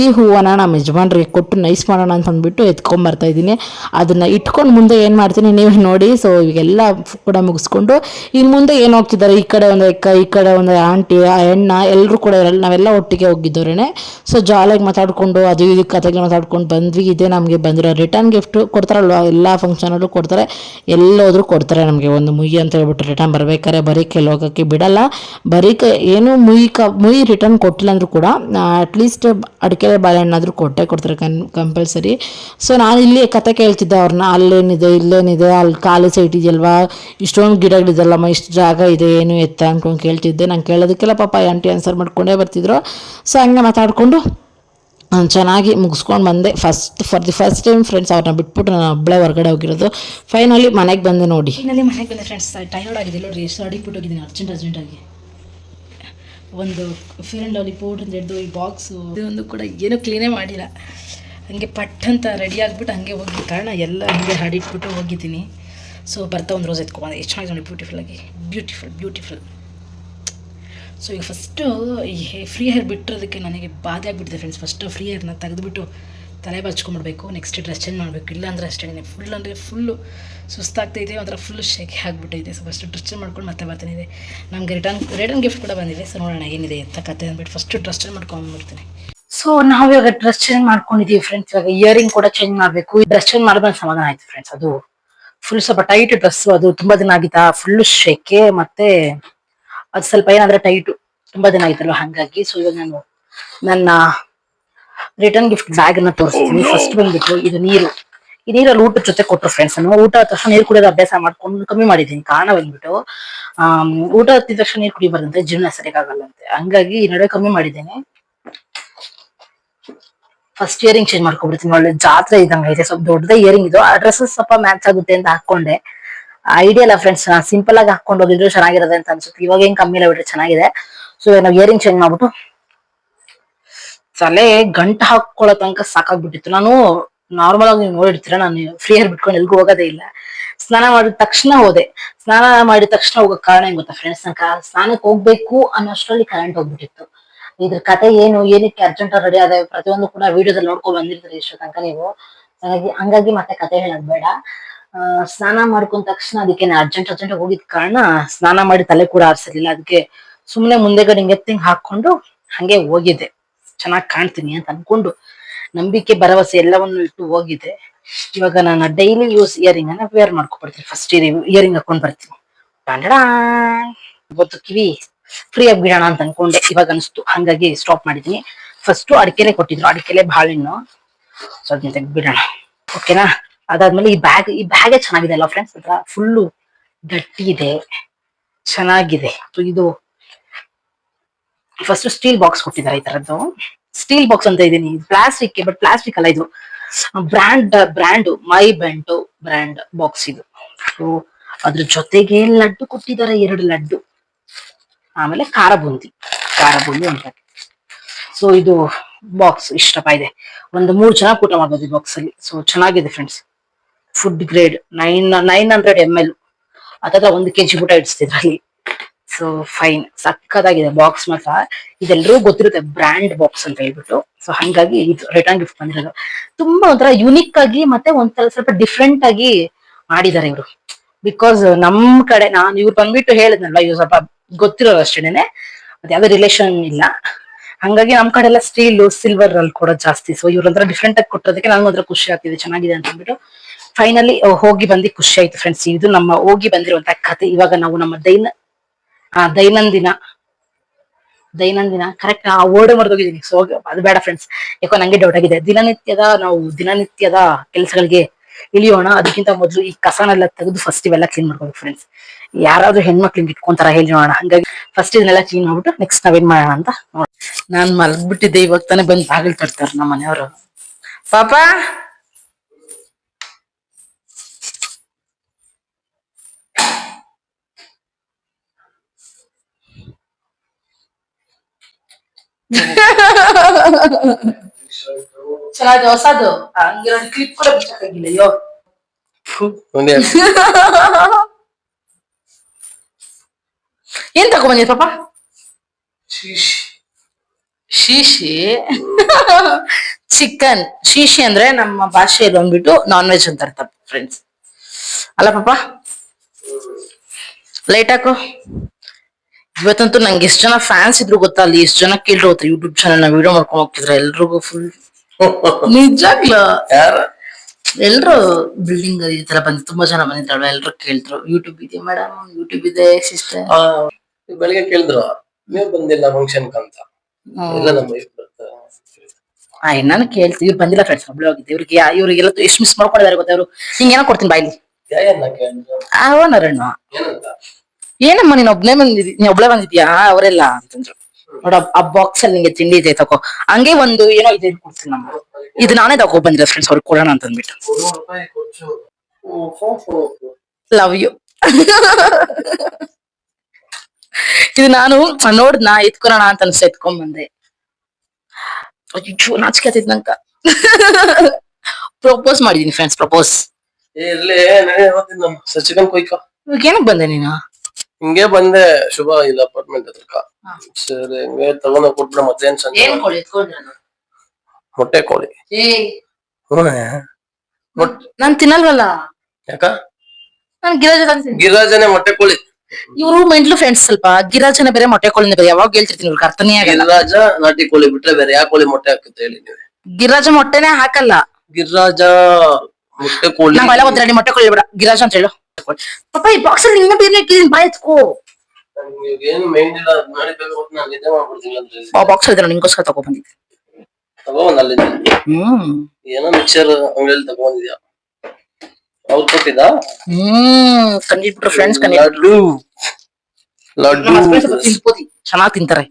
[SPEAKER 1] ಈ ಹೂವನ್ನ ನಮ್ಮ ಯಜಮಾನ್ರಿಗೆ ಕೊಟ್ಟು ನೈಸ್ ಮಾಡೋಣ ಅಂತ ಅಂದ್ಬಿಟ್ಟು ಎತ್ಕೊಂಬರ್ತಾ ಇದ್ದೀನಿ. ಅದನ್ನು ಇಟ್ಕೊಂಡು ಮುಂದೆ ಏನು ಮಾಡ್ತೀನಿ ನೀವು ನೋಡಿ. ಸೊ ಇವೆಲ್ಲ ಕೂಡ ಮುಗಿಸ್ಕೊಂಡು ಇನ್ನು ಮುಂದೆ ಏನು ಹೋಗ್ತಿದ್ದಾರೆ? ಈ ಕಡೆ ಒಂದು ಅಕ್ಕ, ಈ ಕಡೆ ಒಂದು ಆಂಟಿ, ಆ ಹೆಣ್ಣ ಎಲ್ಲರೂ ಕೂಡ ಇರಲ್ಲ. ನಾವೆಲ್ಲ ಒಟ್ಟಿಗೆ ಹೋಗಿದ್ದವ್ರೆ ಸೊ ಜಾಲಾಗಿ ಮಾತಾಡ್ಕೊಂಡು, ಅದು ಇದು ಕತೆಗಳು ಮಾತಾಡ್ಕೊಂಡು ಬಂದ್ವಿ. ಇದೇ ನಮಗೆ ಬಂದಿರೋ ರಿಟರ್ನ್ ಗಿಫ್ಟ್ ಕೊಡ್ತಾರಲ್ವ? ಎಲ್ಲ ಫಂಕ್ಷನಲ್ಲೂ ಕೊಡ್ತಾರೆ. ಎಲ್ಲೋದ್ರೂ ಕೊಡ್ತಾರೆ ನಮಗೆ. ಒಂದು ಮುಯಿ ಅಂತ ಹೇಳ್ಬಿಟ್ಟು ರಿಟರ್ನ್ ಬರ್ಬೇಕಾದ್ರೆ ಬರೀ ಕೆಲ್ ಹೋಗೋಕ್ಕೆ ಬಿಡಲ್ಲ. ಬರೀ ಕ ಏನು ಮುಯಿ ಕ, ಮುಯಿ ರಿಟರ್ನ್ ಕೊಟ್ಟಿಲ್ಲ ಅಂದರೂ ಕೂಡ ಅಟ್ಲೀಸ್ಟ್ ಅಡಿಕೆ ಬಾಳೆಹಣ್ಣಾದರೂ ಕೊಟ್ಟೆ ಕೊಡ್ತಾರೆ. ಕನ್ ಕಂಪಲ್ಸರಿ ಸೊ ನಾನು ಇಲ್ಲಿ ಕತೆ ಕೇಳ್ತಿದ್ದೆ ಅವ್ರನ್ನ ಅಲ್ಲೇನಿದೆ, ಇಲ್ಲೇನಿದೆ, ಅಲ್ಲಿ ಖಾಲಿ ಸೈಟ್ ಇದೆಯಲ್ವಾ? ಇಷ್ಟೊಂದು ಗಿಡಗಳಿದೆಲ್ಲಮ್ಮ ಇಷ್ಟು ಜಾಗ ಇದೆ, ಏನು ಎತ್ತ? ಅನ್ಕೊಂಡು ಕೇಳ್ತಿದ್ದೆ. ನಾನು ಕೇಳೋದಕ್ಕೆಲ್ಲ ಪಾಪ ಆಂಟಿ ಆನ್ಸರ್ ಮಾಡ್ಕೊಂಡೇ ಬರ್ತಿದ್ರು. ಸೊ ಹಂಗೆ ಮಾತಾಡಿಕೊಂಡು ಚೆನ್ನಾಗಿ ಮುಗಿಸ್ಕೊಂಡು ಬಂದೆ. First for the first time friends ಅವ್ರನ್ನ ಬಿಟ್ಬಿಟ್ಟು ನಾನು ಒಬ್ಬಳೇ ಹೊರಗಡೆ ಹೋಗಿರೋದು. ಫೈನಲಿ ಮನೆಗೆ ಬಂದೆ ನೋಡಿ.
[SPEAKER 5] ಫೈನಲಿ ಮನೆಗೆ ಬಂದೆ ಫ್ರೆಂಡ್ಸ್ ಟೈರ್ಡ್ ಆಗಿದೆ ನೋಡಿ ಎಷ್ಟು ಅಡಿಗೆ ಹೋಗಿದ್ದೀನಿ ಅರ್ಜೆಂಟ್ ಅರ್ಜೆಂಟಾಗಿ ಒಂದು ಫೇರ್ ಆ್ಯಂಡ್ ಲವ್ಲಿ ಪೌಡ್ರಿಂದ ಹಿಡಿದು ಈ ಬಾಕ್ಸು ಇದೊಂದು ಕೂಡ ಏನೂ ಕ್ಲೀನೇ ಮಾಡಿಲ್ಲ. ಹಂಗೆ ಪಟ್ ಅಂತ ರೆಡಿ ಆಗಿಬಿಟ್ಟು ಹಂಗೆ ಹೋಗಿ ಕಾರಣ ಎಲ್ಲ ಹಂಗೆ ಹಾಡಿಟ್ಬಿಟ್ಟು ಹೋಗಿದ್ದೀನಿ. ಸೊ ಬರ್ತಾ ಒಂದು ರೋಸ್ ಎತ್ಕೊಂಡು ಎಷ್ಟು ಚೆನ್ನಾಗಿ ನೋಡಿ ಬ್ಯೂಟಿಫುಲ್ಲಾಗಿ ಬ್ಯೂಟಿಫುಲ್ ಬ್ಯೂಟಿಫುಲ್ ಸೊ ಈಗ ಫಸ್ಟು ಈ ಫ್ರೀ ಹೇರ್ ಬಿಟ್ಟಿರೋದಕ್ಕೆ ನನಗೆ ಬಾಧೆ ಆಗಿಬಿಟ್ಟಿದೆ ಫ್ರೆಂಡ್ಸ್ ಫಸ್ಟು ಫ್ರೀ ಹೇರ್ನ ತೆಗೆದುಬಿಟ್ಟು
[SPEAKER 6] ತಲೆ ಬಚ್ಕೊಂಡ್ಬಿಡ್ಬೇಕು. ನೆಕ್ಸ್ಟ್ ಡ್ರೆಸ್ ಚೇಂಜ್ ಮಾಡಬೇಕು. ಇಲ್ಲ ಅಂದರೆ ಅಷ್ಟೇ ಫುಲ್ ಅಂದರೆ ಫುಲ್ಲು ಸುಸ್ತಾಗ್ತೈತೆ ಒಂಥರ ಫುಲ್ ಶೇಕ್ ಆಗಿಬಿಟ್ಟಿದೆ. ಸೊ ಫಸ್ಟ್ ಡ್ರೆಸ್ ಚೇಂಜ್ ಮಾಡ್ಕೊಂಡು ಮತ್ತೆ ಬರ್ತೀನಿ ನಮಗೆ ರಿಟರ್ನ್ ರಿಟರ್ನ್ ಗಿಫ್ಟ್ ಕೂಡ ಬಂದಿದೆ. ಸೊ ನೋಡೋಣ ಏನಿದೆ ಎತ್ತ ಕತೆ ಅಂದ್ಬಿಟ್ಟು ಫಸ್ಟು ಡ್ರೆಸ್ ಚೇಂಜ್ ಮಾಡ್ಕೊಂಡ್ಬಿಡ್ತೀನಿ ಸೊ ನಾವ್ ಇವಾಗ ಡ್ರೆಸ್ ಚೇಂಜ್ ಮಾಡ್ಕೊಂಡಿದೀವಿ ಫ್ರೆಂಡ್ಸ್ ಇವಾಗ ಇಯರಿಂಗ್ ಕೂಡ ಚೇಂಜ್ ಮಾಡ್ಬೇಕು. ಡ್ರೆಸ್ ಚೇಂಜ್ ಮಾಡಿದ್ರೆ ಸಮಾಧಾನ ಆಯ್ತು ಫ್ರೆಂಡ್ಸ್ ಅದು. ಫುಲ್ ಸ್ವಲ್ಪ ಟೈಟ್ ಡ್ರೆಸ್ ಅದು. ತುಂಬಾ ದಿನ ಆಗಿತ್ತಾ? ಫುಲ್ ಶೆಕೆ ಮತ್ತೆ ಅದು ಸ್ವಲ್ಪ ಏನಾದ್ರೆ ಟೈಟ್ ತುಂಬಾ ದಿನ ಆಯ್ತಲ್ವ ಹಂಗಾಗಿ ಸೊ ಇವಾಗ ನಾನು ನನ್ನ ರಿಟರ್ನ್ ಗಿಫ್ಟ್ ಬ್ಯಾಗ್ನ ತೋರಿಸ್ತೀನಿ. ಫಸ್ಟ್ ಬಂದ್ಬಿಟ್ಟು ಇದು ನೀರು. ಈ ನೀರಲ್ಲಿ ಊಟದ ಜೊತೆ ಕೊಟ್ಟರು ಫ್ರೆಂಡ್ಸ್ ನಾನು ಊಟ ಆದ ತಕ್ಷಣ ನೀರು ಕುಡಿಯೋದು ಅಭ್ಯಾಸ ಮಾಡ್ಕೊಂಡು ಕಮ್ಮಿ ಮಾಡಿದ್ದೀನಿ. ಕಾರಣ ಬಂದ್ಬಿಟ್ಟು ಊಟ ಹತ್ತಿದ ತಕ್ಷಣ ನೀರು ಕುಡಿಬಾರ್ದಂತೆ. ಜೀವನ ಸರಿಯಾಗಲ್ಲಂತೆ ಹಂಗಾಗಿ ಈ ನಡುವೆ ಕಮ್ಮಿ ಮಾಡಿದ್ದೇನೆ. ಫಸ್ಟ್ ಇಯರಿಂಗ್ ಚೇಂಜ್ ಮಾಡ್ಕೊಬಿಡ್ತೀನಿ. ಒಳ್ಳೆ ಜಾತ್ರೆ ಇದಂಗ ಐತೆ. ಸ್ವಲ್ಪ ದೊಡ್ಡದ ಇಯರಿಂಗ್ ಇದು. ಆ ಡ್ರೆಸ್ ಸ್ವಲ್ಪ ಮ್ಯಾಚ್ ಆಗುತ್ತೆ ಅಂತ ಹಾಕೊಂಡೆ ಐಡಿಯಾ ಫ್ರೆಂಡ್ಸ್ ಫ್ರೆಂಡ್ಸ್ ಸಿಂಪಲ್ ಆಗಿ ಹಾಕೊಂಡು ಹೋಗಿದ್ರು ಚೆನ್ನಾಗಿರೋದೆ ಅಂತ ಅನ್ಸುತ್ತೆ. ಇವಾಗ ಏನ್ ಕಮ್ಮಿ ಇಲ್ಲ ಬಿಟ್ರೆ ಚೆನ್ನಾಗಿದೆ. ಸೊ ನಾವು ಇಯರಿಂಗ್ ಚೇಂಜ್ ಮಾಡ್ಬಿಟ್ಟು ತಲೆ ಗಂಟು ಹಾಕೊಳ್ಳೋ ತನಕ ಸಾಕಾಗ್ಬಿಟ್ಟಿತ್ತು. ನಾನು ನಾರ್ಮಲ್ ಆಗಿ ನೀವು ನೋಡಿರ್ತೀರ, ನಾನು ಫ್ರೀ ಹೇರ್ ಬಿಟ್ಕೊಂಡು ಎಲ್ಗೂ ಹೋಗೋದೇ ಇಲ್ಲ. ಸ್ನಾನ ಮಾಡಿದ ತಕ್ಷಣ ಹೋದೆ. ಸ್ನಾನ ಮಾಡಿದ ತಕ್ಷಣ ಹೋಗೋ ಕಾರಣ ಏನ್ ಗೊತ್ತಾ ಫ್ರೆಂಡ್ಸ್ ನಂಗೆ ಸ್ನಾನಕ್ಕೆ ಹೋಗ್ಬೇಕು ಅನ್ನೋಷ್ಟರಲ್ಲಿ ಕರೆಂಟ್ ಹೋಗ್ಬಿಟ್ಟಿತ್ತು. ಇದ್ರ ಕತೆ ಏನು, ಏನಕ್ಕೆ ಅರ್ಜೆಂಟ್ ರೆಡಿ ಆದ ಪ್ರತಿಯೊಂದು ಕೂಡ ವಿಡಿಯೋದಲ್ಲಿ ನೋಡ್ಕೊಂಡ್ ಬಂದಿರ್ತೀರಿ ಇಷ್ಟು ತನಕ ನೀವು. ಹಾಗಾಗಿ, ಹಂಗಾಗಿ ಮತ್ತೆ ಕತೆ ಹೇಳೋದ್ ಬೇಡ. ಸ್ನಾನ ಮಾಡ್ಕೊಂಡ ತಕ್ಷಣ ಅದಕ್ಕೆ ಅರ್ಜೆಂಟ್ ಅರ್ಜೆಂಟ್ ಹೋಗಿದ್ ಕಾರಣ ಸ್ನಾನ ಮಾಡಿ ತಲೆ ಕೂಡ ಆರ್ಸಿರ್ಲಿಲ್ಲ ಅದಕ್ಕೆ ಸುಮ್ನೆ ಮುಂದೆಗಡೆ ಹಿಂಗೆ ಎತ್ತಿಂಗ್ ಹಾಕೊಂಡು ಹಂಗೆ ಹೋಗಿದ್ದೆ. ಚೆನ್ನಾಗಿ ಕಾಣ್ತೀನಿ ಅಂತ ಅನ್ಕೊಂಡು ನಂಬಿಕೆ, ಭರವಸೆ ಎಲ್ಲವನ್ನು ಇಟ್ಟು ಹೋಗಿದೆ ಇವಾಗ ನಾನು ಡೈಲಿ ಯೂಸ್ ಇಯರಿಂಗ್ ಅನ್ನ ವೇರ್ ಮಾಡ್ಕೊಬರ್ತೀನಿ. ಫಸ್ಟ್ ಇಯರಿಂಗ್ ಹಾಕೊಂಡ್ ಬರ್ತೀನಿ. ಕಿವಿ. ಫ್ರೀ ಆಗಿ ಬಿಡೋಣ ಅಂತ ಅನ್ಕೊಂಡೆ. ಇವಾಗ ಅನಿಸ್ತು. ಹಂಗಾಗಿ ಸ್ಟಾಪ್ ಮಾಡಿದೀನಿ. ಫಸ್ಟ್ ಅಡಿಕೆಲೆ ಕೊಟ್ಟಿದ್ರು. ಅಡಿಕೆಲೆ ಸೊ ಅದನ್ನ ತೆಗ್ದ್ಬಿಡೋಣ ಓಕೆನಾ ಅದಾದ್ಮೇಲೆ ಈ ಬ್ಯಾಗ್ ಈ ಬ್ಯಾಗೇ ಚೆನ್ನಾಗಿದೆ ಅಲ್ಲ ಫ್ರೆಂಡ್ಸ್ ಹತ್ರ ಫುಲ್ಲು ಗಟ್ಟಿ ಇದೆ. ಚೆನ್ನಾಗಿದೆ. ಇದು ಫಸ್ಟ್ ಸ್ಟೀಲ್ ಬಾಕ್ಸ್ ಕೊಟ್ಟಿದ್ದಾರೆ ಈ ತರದ್ದು. ಸ್ಟೀಲ್ ಬಾಕ್ಸ್ ಅಂತ ಇದೀನಿ ಪ್ಲಾಸ್ಟಿಕ್ ಬಟ್ ಪ್ಲಾಸ್ಟಿಕ್ ಅಲ್ಲ ಇದು. Brand brand my ಬೆಂಟು brand box ಇದು. ಸೊ ಅದ್ರ ಜೊತೆಗೆ ಲಡ್ಡು ಕೊಟ್ಟಿದ್ದಾರೆ. ಎರಡು ಲಡ್ಡು. ಆಮೇಲೆ ಖಾರ ಬೂಂದಿ. ಖಾರ ಬೂಂದಿ ಅಂತ ಸೊ ಇದು ಬಾಕ್ಸ್ ಇಷ್ಟಪ್ಪ ಇದೆ. ಒಂದು ಮೂರು ಜನ ಊಟ ಮಾಡ್ಬೋದು ಈ ಬಾಕ್ಸ್ ಅಲ್ಲಿ. ಸೊ ಚೆನ್ನಾಗಿದೆ friends food grade nine nine hundred M L ಅಥವಾ ಒಂದು ಕೆಜಿ ಊಟ ಇಡಿಸ್ತಿದ್ರಲ್ಲಿ ಸೊ ಫೈನ್ ಸಕ್ಕದಾಗಿದೆ ಬಾಕ್ಸ್ ಮಾತ್ರ. ಇದೆಲ್ಲರಿಗೂ ಗೊತ್ತಿರುತ್ತೆ ಬ್ರ್ಯಾಂಡ್ ಬಾಕ್ಸ್ ಅಂತ ಹೇಳ್ಬಿಟ್ಟು. ಸೊ ಹಂಗಾಗಿ ಇದು ರಿಟರ್ನ್ ಗಿಫ್ಟ್ ಬಂದಿರೋದು. ತುಂಬಾ ಒಂಥರ ಯುನಿಕ್ ಆಗಿ ಮತ್ತೆ ಒಂಥರ ಸ್ವಲ್ಪ ಡಿಫ್ರೆಂಟ್ ಆಗಿ ಮಾಡಿದ್ದಾರೆ ಇವರು. ಬಿಕಾಸ್ ನಮ್ ಕಡೆ, ನಾನು ಇವ್ರು ಬಂದ್ಬಿಟ್ಟು ಹೇಳಿದ್ನಲ್ವಾ, ಇವ್ರು ಸ್ವಲ್ಪ ಗೊತ್ತಿರೋರು ಅಷ್ಟೇನೆ ಮತ್ತೆ ಯಾವ್ದು ರಿಲೇಶನ್ ಇಲ್ಲ. ಹಂಗಾಗಿ ನಮ್ ಕಡೆ ಎಲ್ಲ ಸ್ಟೀಲ್ ಸಿಲ್ವರ್ ಅಲ್ಲಿ ಕೊಡೋದು ಜಾಸ್ತಿ. ಸೊ ಇವ್ರ ಒಂಥರ ಡಿಫ್ರೆಂಟ್ ಆಗಿ ಕೊಟ್ಟೋದಕ್ಕೆ ನನಗೆ ಒಂಥರ ಖುಷಿ ಆಗ್ತಿದೆ ಚೆನ್ನಾಗಿದೆ ಅಂತ ಅಂದ್ಬಿಟ್ಟು ಫೈನಲಿ ಹೋಗಿ ಬಂದು ಖುಷಿ ಆಯ್ತು ಫ್ರೆಂಡ್ಸ್ ಇದು ನಮ್ಮ ಹೋಗಿ ಬಂದಿರುವಂತ ಕತೆ ಇವಾಗ ನಾವು ನಮ್ಮ ದೈನ, ಆ, ದೈನಂದಿನ ದೈನಂದಿನ ಕರೆಕ್ಟ್ ಆ ವರ್ಡ್ ಮರೆದೋಗಿದ್ದೀನಿ. ಸೊ ಅದು ಬೇಡ ಫ್ರೆಂಡ್ಸ್ ಯಾಕೋ ನಂಗೆ ಡೌಟ್ ಆಗಿದೆ. ದಿನನಿತ್ಯದ ನಾವು ದಿನನಿತ್ಯದ ಕೆಲಸಗಳಿಗೆ ಇಳಿಯೋಣ. ಅದಕ್ಕಿಂತ ಮೊದಲು ಈ ಕಸನೆಲ್ಲ ತೆಗೆದು ಫಸ್ಟ್ ಇವೆಲ್ಲ ಕ್ಲೀನ್ ಮಾಡ್ಕೋಬೇಕು ಫ್ರೆಂಡ್ಸ್ ಯಾರಾದ್ರೂ ಹೆಣ್ಮಕ್ಳು ಇಟ್ಕೊಂತಾರ ಹೇಳಿ ನೋಡೋಣ. ಹಂಗಾಗಿ ಫಸ್ಟ್ ಇದನ್ನೆಲ್ಲ ಕ್ಲೀನ್ ಮಾಡ್ಬಿಟ್ಟು ನೆಕ್ಸ್ಟ್ ನಾವೇನ್ ಮಾಡೋಣ ಅಂತ ನೋಡ ನಾನ್ ಮಲಗ್ಬಿಟ್ಟಿದ್ದೆ, ಇವಾಗ ತಾನೆ ಬಂದು ಬಾಗಿಲು ತರ್ತಾರ ನಮ್ಮ ಮನೆಯವರು. ಪಾಪ! ಚೆನ್ನಾಗಿ ಹೊಸದು ಹಂಗಿರೋ ಕ್ಲಿಪ್ ಕೂಡ ಬಿಚ್ಚಕ್ಕಾಗಿಲ್ಲ ಅಯ್ಯೋ
[SPEAKER 2] ಒಂದೇ
[SPEAKER 6] ಏನ್ ತಗೊಂಡ್ಬಂದಿ ಪಾಪ ಶೀಶಿ ಚಿಕನ್ ಶೀಶಿ ಅಂದ್ರೆ ನಮ್ಮ ಭಾಷೆಯಲ್ಲಿ ಬಂದ್ಬಿಟ್ಟು ನಾನ್ ವೆಜ್ ಅಂತ ಅರ್ಥ ಫ್ರೆಂಡ್ಸ್ ಅಲ್ಲ ಪಾಪ. ಲೈಟ್ ಹಾಕು. ಇವತ್ತಂತೂ ನಂಗೆ ಎಷ್ಟು ಜನ ಫ್ಯಾನ್ಸ್ ಇದ್ರು ಗೊತ್ತಾ ಅಲ್ಲಿ ಎಷ್ಟು ಜನ ಕೇಳಿದ್ರು ಯೂಟ್ಯೂಬ್ ಚಾನಲ್ನ ವಿಡಿಯೋ ಮಾಡ್ಕೊಂಡು ಹೋಗ್ತಿದ್ರೆ. ಎಲ್ರಿಗೂ ಫುಲ್ ನಿಜಾಗ್ಲೂ.
[SPEAKER 2] ಯಾರ?
[SPEAKER 6] ಎಲ್ರು ಬಿಲ್ಡಿಂಗ್ ಈ ತರ ಬಂದ್ ತುಂಬಾ ಜನ ಬಂದಿದ್ರಲ್ವ ಎಲ್ರು ಕೇಳಿದ್ರು. ಯೂಟ್ಯೂಬ್ ಇದೆ ಮೇಡಮ್ ಯೂಟ್ಯೂಬ್ ಇದೆ ಸಿಸ್ಟರ್
[SPEAKER 2] ಆ, ಬೆಳಿಗ್ಗೆ ಕೇಳಿದ್ರು ನೀವು ಬಂದಿಲ್ಲ ಫಂಕ್ಷನ್ ಅಂತ. ಇಲ್ಲ ನಮ್ಮ wife ಬರ್ತಾರೆ.
[SPEAKER 6] ಆಯ್ ನಾನು ಕೇಳ್ತೀನಿ ಇವ್ರು ಬಂದಿಲ್ಲ ಫ್ರೆಂಡ್ಸ್ ಒಬ್ಳೆ ಹೋಗಿದ್ದೆ. ಇವ್ರಿಗೆ ಯಾ- ಇವ್ರಿಗೆಲ್ಲ ಎಷ್ಟು ಮಿಸ್ ಮಾಡ್ಕೊಂಡಿದ್ದಾರೆ ಗೊತ್ತಾ ಇವ್ರು? ಹಿಂಗೆ ಏನೋ ಕೊಡ್ತೀನಿ ಬಾಯ್ಲಿ
[SPEAKER 2] ಯಾಯನ್ನ ಕೇಳಿದ್ರು?
[SPEAKER 6] ಅವನರಣ್ಣ
[SPEAKER 2] ಏನಂತ?
[SPEAKER 6] ಏನಮ್ಮ ನೀನ್ ಒಬ್ನೇ ಬಂದಿದ್ದಿ ನೀನ್ ಒಬ್ಳೆ ಬಂದಿದ್ಯಾ? ಅವರೆಲ್ಲ ಅಂತಂದ್ರು. ನೋಡ ಆ ಬಾಕ್ಸ್ ಅಲ್ಲಿ ನಿಂಗೆ ತಿಂಡಿ ಇದೆ ತಗೋ ಹಂಗೆ ಒಂದು ಏನೋ ಇದೆ ಕೊಡ್ತೀನಿ ನಮ್ಮ ಇದು ನಾನೇ ತಗೋ ಬಂದಿದ್ದೆ ಫ್ರೆಂಡ್ಸ್ ಅವ್ರಿಗೆ ಕೊಡೋಣ ಅಂತಂದ್ಬಿಟ್ಟು
[SPEAKER 2] ಅಂದ್ಬಿಟ್ಟು.
[SPEAKER 6] ಲವ್ ಯು ಇದು ನಾನು ನೋಡ್ದ್ನಾ ಎತ್ಕೊಳೋಣ ಅಂತ ಅನ್ಸ ಎತ್ಕೊಂಡ್ ಬಂದೆ ಅಯ್ಯೋ ನಾಚಿಕೆ ಆತೈತ್ ನಂಗ. ಪ್ರಪೋಸ್ ಮಾಡಿದೀನಿ ಫ್ರೆಂಡ್ಸ್ ಪ್ರಪೋಸ್
[SPEAKER 2] ಕೊಯ್ಕ.
[SPEAKER 6] ಏನಕ್ ಬಂದೆ ನೀನು?
[SPEAKER 2] ಹಿಂಗೆ ಬಂದೆ ಶುಭ ಇಲ್ಲ ಅಪಾರ್ಟ್ಮೆಂಟ್ ಹತ್ರಕ್ಕ. ಸರಿ ಹಿಂಗೆ ತಗೊಂಡ ಕೊಟ್ಬಿಡ ಮತ್ತೇನ್ ಸಂಜೆ?
[SPEAKER 6] ಏನ್ ಕೊಡಿ ನಾನು.
[SPEAKER 2] ಮೊಟ್ಟೆ ಕೋಳಿ.
[SPEAKER 6] ಏ.
[SPEAKER 2] ಮೊಟ್ಟೆ
[SPEAKER 6] ನಾನ್ ತಿನ್ನಲ್ವಲ್ಲ?
[SPEAKER 2] ಯಾಕ?
[SPEAKER 6] ನಾನು ಗಿರಾಜ ತಂತೀನಿ.
[SPEAKER 2] ಗಿರಾಜನೆ ಮೊಟ್ಟೆ ಕೋಳಿ.
[SPEAKER 6] ಇವರು ಮೆಂಟ್ಲು ಫ್ರೆಂಡ್ಸ್ ಸ್ವಲ್ಪ. ಗಿರಾಜನ ಬೇರೆ ಮೊಟ್ಟೆ ಕೋಳಿನ ಬೇರೆ. ಯಾವಾಗ ಹೇಳ್ತಿರ್ತೀನಿ ಇವ್ರಿಗೆ ಅರ್ಥನೇ ಆಗಲ್ಲ.
[SPEAKER 2] ಗಿರಿರಾಜ ನಾಟಿ ಕೋಳಿ ಬಿಟ್ರೆ ಬೇರೆ ಯಾವ ಕೋಳಿ ಮೊಟ್ಟೆ ಹಾಕುತ್ತೆ ಹೇಳಿ ನೀವು?
[SPEAKER 6] ಗಿರಾಜ ಮೊಟ್ಟೆನೇ ಹಾಕಲ್ಲ.
[SPEAKER 2] ಗಿರಿರಾಜ ಮೊಟ್ಟೆ ಕೋಳಿ.
[SPEAKER 6] ನಾವೆಲ್ಲ ಒಂದ್ರಲ್ಲಿ ಮೊಟ್ಟೆ ಕೋಳಿ ಬೇಡ. ಗಿರಾಜ ಅಂತ ಹೇಳು. ಪಾಪ ಈ ಬಾಕ್ಸ್ ಅಲ್ಲಿ ನಿನ್ನ ಬೇರೆ ಇಟ್ಟಿದ್ದೀನಿ. ಬಾಯ್ ಎತ್ಕೋ.
[SPEAKER 2] ಏನು ಮೈಂಡ್ ಇಲ್ಲ ಅದ್ ಮಾಡಿ ಬೇಕಾಗುತ್ತೆ ನಾನು ನಿದ್ದೆ ಮಾಡ್ಬಿಡ್ತೀನಿ
[SPEAKER 6] ಆ ಬಾಕ್ಸ್ ಇದ್ರೆ ನಿಂಗೋಸ್ಕರ ತಗೋ ಬಂದಿದ್ದೆ
[SPEAKER 2] ತಗೊಂಡ್ ಅಲ್ಲಿಂದ
[SPEAKER 6] ಹ್ಮ್.
[SPEAKER 2] ಏನೋ ಮಿಕ್ಸರ್ ಅಂಗಡಿಯಲ್ಲಿ ತಗೊಂಡಿದ್ಯಾ ಅವ್ರು ಕೊಟ್ಟಿದ್ದ?
[SPEAKER 6] ಹ್ಮ್ ಕಂಡಿಟ್ಬಿಟ್ರು ಫ್ರೆಂಡ್ಸ್ ಕಂಡಿ
[SPEAKER 2] ಲಡ್ಡು. ಲಡ್ಡು.
[SPEAKER 6] ತಿನ್ಕೋತಿ ಚೆನ್ನಾಗ್ ತಿಂತಾರೆ.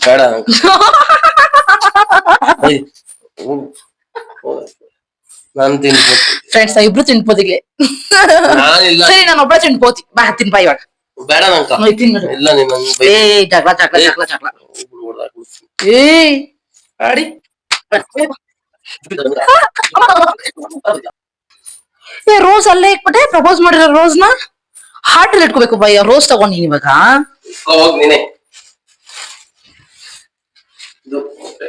[SPEAKER 2] ಬೇಡ. ಏಯ್, ಹ್ಮ್. ನಾನ್ ತಿನ್ಬೋದು
[SPEAKER 6] ಫ್ರೆಂಡ್ಸ್ ಇಬ್ರು ತಿನ್ಬೋದಿಗೆ
[SPEAKER 2] ನಾನಿಲ್ಲ.
[SPEAKER 6] ಸರಿ ನಾನು ಒಬ್ಬಳ ತಿನ್ಕೋತಿ ಬಾ ತಿನ್ ಬಾ ಇವಾಗ.
[SPEAKER 2] ಬೇಡ ನಂಕ
[SPEAKER 6] ಹೋಯ್ ತಿನ್ಬಿಡು
[SPEAKER 2] ಇಲ್ಲ ನೀನ್ ನನ್
[SPEAKER 6] ಏ ಜಗಳ ಜಗಳ ಜಗಳ ಜಗಳ ಏ ಆಡಿ. ಏ ರೋಸ್ ಅಲ್ಲೇ ಇಟ್ಬಿಟ್ಟೆ ಪ್ರಪೋಸ್ ಮಾಡಿರೋ ರೋಸ್ನ ಹಾರ್ಟ್ ಅಲ್ಲಿ ಇಟ್ಕೋಬೇಕು ಬಯ್ಯ ರೋಸ್ ತಗೊಂಡಿನಿ ಇವಾಗ.
[SPEAKER 2] ಹೋಗ್ ನೀನೆ. ಇದು ಮೊಟ್ಟೆ.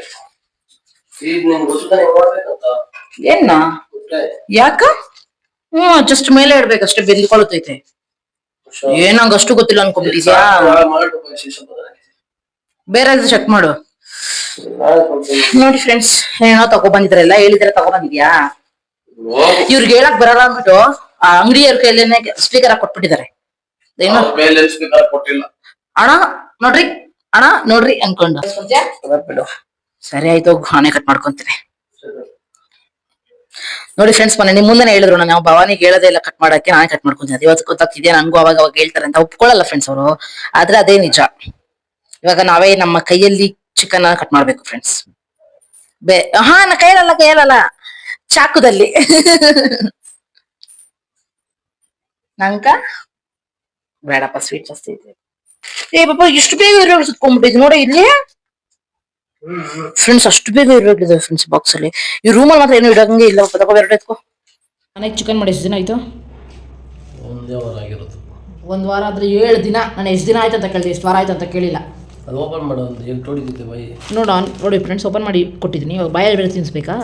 [SPEAKER 2] ಈಗ ನಿನ್ ಗೊತ್ತಾನೆ ಹೆಂಗ್ ಮಾಡ್ಬೇಕಂತ?
[SPEAKER 6] ಏನ್ನ
[SPEAKER 2] ಮೊಟ್ಟೆ.
[SPEAKER 6] ಯಾಕ? ಹ್ಮ್ ಜಸ್ಟ್ ಮೇಲೆ ಇಡ್ಬೇಕಷ್ಟೇ ಬೆಂದ್ಕೊಳತೈತೆ. ಏನ್ ನಂಗ್ ಅಷ್ಟು ಗೊತ್ತಿಲ್ಲ ಅನ್ಕೊಂಡ್ಬಿಟ್ಟಿದ್ಯಾ? ಬೇರೆ ಚೆಕ್ ಮಾಡು. ನೋಡಿ ಫ್ರೆಂಡ್ಸ್ ಏನೋ ತಗೋ ಬಂದಿದ್ರಲ್ಲ ಹೇಳಿದ್ರೆ ತಗೋ ಬಂದಿದ್ಯಾ. ಇವ್ರಿಗೆ ಹೇಳಕ್ ಬರಲ್ಲ ಅಂದ್ಬಿಟ್ಟು ಆ ಅಂಗಡಿಯವ್ರ ಕೈಲೇನೆ ಸ್ಪೀಕರ್ ಹಾಕಿ ಕೊಟ್ಬಿಟ್ಟಿದ್ದಾರೆ ಏನು? ಅಣ್ಣ ನೋಡ್ರಿ ಅಣ್ಣ ನೋಡ್ರಿ ಅನ್ಕೊಂಡು. ಸರಿ ಆಯ್ತು ಹಣೆ ಕಟ್ ಮಾಡ್ಕೊಂತೀನಿ. ನೋಡಿ ಫ್ರೆಂಡ್ಸ್ ಮನೆ ನಿಮ್ ಮುಂದೆ ಹೇಳಿದ್ರು ನಾವು ಭವಾನಿಗೆ ಹೇಳೋದೇ ಇಲ್ಲ ಕಟ್ ಮಾಡಕ್ಕೆ, ನಾನೇ ಕಟ್ ಮಾಡ್ಕೊಂತೀನಿ. ಇವತ್ತು ಗೊತ್ತಾಗ್ತಿದ್ಯಾ? ನಂಗೂ ಅವಾಗ ಅವಾಗ ಹೇಳ್ತಾರೆ ಅಂತ ಒಪ್ಕೊಳ್ಳಲ್ಲ ಫ್ರೆಂಡ್ಸ್ ಅವರು. ಆದ್ರೆ ಅದೇ ನಿಜ. ಇವಾಗ ನಾವೇ ನಮ್ಮ ಕೈಯಲ್ಲಿ ಚಿಕನ್ ಕಟ್ ಮಾಡ್ಬೇಕು ಫ್ರೆಂಡ್ಸ್ ಬೇ ಹಾ, ನಾ ಕೈಯಲ್ಲ ಕೈಯಲ್ಲ ಚಾಕುದಲ್ಲಿ. ನಂಕ ಬೇಡಪ್ಪ ಸ್ವೀಟ್ ಜಾಸ್ತಿ ಇದೆ ಏ, ಪಾಪ, ಇಷ್ಟು ಬೇಗ ಸುತ್ಕೊಂಡ್ಬಿಟ್ಟಿದ್ ನೋಡಿ ಇಲ್ಲಿ. ಫ್ರೆಂಡ್ಸ್ ಅಷ್ಟು ಬೇಗ ಇರಬೇಕಿದೆ ಫ್ರೆಂಡ್ಸ್ ಬಾಕ್ಸ್ ಅಲ್ಲಿ. ಈ ರೂಮಲ್ಲಿ ಮಾತ್ರ ಏನು ಇಡಂಗೆ ಇಲ್ಲ. ತಗೋ ಎರಡು ಎತ್ಕೋ
[SPEAKER 5] ಚಿಕನ್ ಮಾಡಿ ಎಷ್ಟು ದಿನ ಆಯ್ತು?
[SPEAKER 2] ಒಂದೇ ವಾರ ಆಗಿರೋದು.
[SPEAKER 5] ಒಂದು ವಾರ ಆದ್ರೆ ಏಳು ದಿನ. ನಾನು ಎಷ್ಟು ದಿನ ಆಯ್ತು ಅಂತ ಕೇಳಿದೆ ಎಷ್ಟು ವಾರ ಆಯ್ತು ಅಂತ ಕೇಳಿಲ್ಲ.
[SPEAKER 2] ಅದು ಓಪನ್ ಮಾಡೋ ಒಂದು ಎಂಟು ಹೊಡಿತೈತೆ ಬಾಯಿ.
[SPEAKER 5] ನೋಡ ನೋಡಿ ಫ್ರೆಂಡ್ಸ್ ಓಪನ್ ಮಾಡಿ ಕೊಟ್ಟಿದ್ದೀನಿ. ಇವಾಗ ಬಾಯಲ್ಲಿ ಬೇರೆ ತಿನ್ನಿಸ್ಬೇಕಾ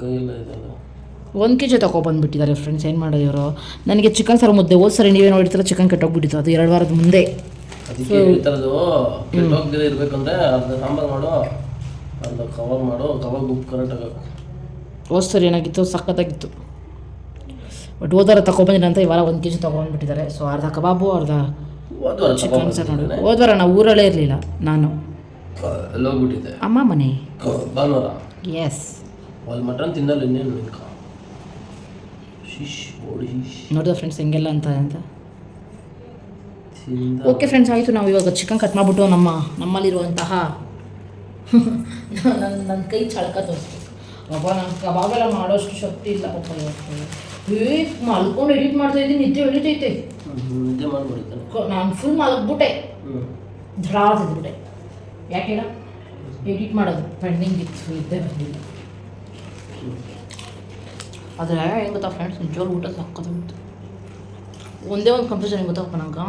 [SPEAKER 2] ಕೈಯಲ್ಲ ಇದೆಲ್ಲ
[SPEAKER 5] ಒಂದು ಕೆ ಜಿ ತೊಗೊಬಂದ್ಬಿಟ್ಟಿದ್ದಾರೆ ಫ್ರೆಂಡ್ಸ್ ಏನು ಮಾಡೋದು ಇವರು? ನನಗೆ ಚಿಕನ್ ಸಾರು ಮುದ್ದೆ ಓದ್ಸರಿ ಸರಿ ನೀವೇ ನೋಡಿರ್ತೀರ ಚಿಕನ್ ಕೆಟ್ಟೋಗ್ಬಿಟ್ಟಿತ್ತು. ಅದು ಎರಡು ವಾರದ ಮುಂದೆ.
[SPEAKER 2] ಅದಕ್ಕೆ ಹೇಳ್ತಾರದು ಕೆಟ್ಟೋಗ್ದಿರ ಇರ್ಬೇಕಂದ್ರೆ ಅರ್ಧ ಸಾಂಬಾರು ಮಾಡು ಅರ್ಧ ಕಬಾಬ್ ಮಾಡು ಕಬಾಬ್ ಉಪ್ಪು ಕರೆಕ್ಟ್ ಆಗಬೇಕು
[SPEAKER 5] ಹೋದ್ ಸರಿ ಏನಾಗಿತ್ತು? ಸಖತ್ತಾಗಿತ್ತು. ಬಟ್ ಹೋದಾರ ತಗೊಂಡ್ಬಂದಿರ ಅಂತ ಇವಾಗ ಒಂದು ಕೆ ಜಿ ತೊಗೊಂಡ್ಬಿಟ್ಟಿದ್ದಾರೆ. ಸೊ ಅರ್ಧ ಕಬಾಬು ಅರ್ಧ ಚಿಕನ್ ಸರ್ ನೋಡಿ ಹೋದ್ವಾರ ನಾವು ಊರಲ್ಲೇ ಇರಲಿಲ್ಲ ನಾನು.
[SPEAKER 2] ಹೋಗ್ಬಿಟ್ಟಿದ್ದೆ?
[SPEAKER 5] ಅಮ್ಮ ಮನೆ.
[SPEAKER 2] ಭಾನುವಾರ?
[SPEAKER 5] ಎಸ್
[SPEAKER 2] ಅಲ್ಲಿ ಮಟನ್ ತಿನ್ನಲ್ಲ ಇನ್ನೇನು
[SPEAKER 5] ನೋಡಿದ ಫ್ರೆಂಡ್ಸ್ ಹೆಂಗೆಲ್ಲ ಅಂತ ಅಂತ. ಓಕೆ ಫ್ರೆಂಡ್ಸ್ ಆಯಿತು. ನಾವು ಇವಾಗ ಚಿಕನ್ ಕಟ್ ಮಾಡಿಬಿಟ್ಟು ನಮ್ಮ ನಮ್ಮಲ್ಲಿರುವಂತಹ ನನ್ನ ನನ್ನ ಕೈ ಚಳಕ ತೋರಿಸ್ಬೇಕು. ಅಬ್ಬಾ ನನ್ನ ಕಬಾಬೆಲ್ಲ ಮಾಡೋಷ್ಟು ಶಕ್ತಿ ಇಲ್ಲ ಪಪ್ಪ ಇವತ್ತು. ಮಲ್ಕೊಂಡು ಎಡಿಟ್ ಮಾಡ್ತಾ ಇದ್ದೀನಿ ನಿದ್ದೆ ಎಡಿಟ್
[SPEAKER 2] ಐತೆ ನಿದ್ದೆ ಮಾಡ್ಬಿಡ್ತಾನೆ
[SPEAKER 5] ನಾನು ಫುಲ್ ಮಲಗ್ಬಿಟ್ಟೆ.
[SPEAKER 2] ಹ್ಞೂ
[SPEAKER 5] ಧಡಾತಿದ್ಬಿಟ್ಟೆ ಯಾಕೆ ಎಡಿಟ್ ಮಾಡೋದು. ಪೆಂಡಿಂಗ್ ಇತ್ತು ನಿದ್ದೆ ಬಂದಿಲ್ಲ. ಆದರೆ ಹೆಂಗೆ ಗೊತ್ತಾ ಫ್ರೆಂಡ್ಸ್ ನಿಜವಾಗ್ಲೂ ಊಟ ಸಾಕೋದು ಒಂದೇ ಒಂದು ಕನ್ಫ್ಯೂಷನ್ ಹೆಂಗೆ ಗೊತ್ತಪ್ಪ ನಂಗೆ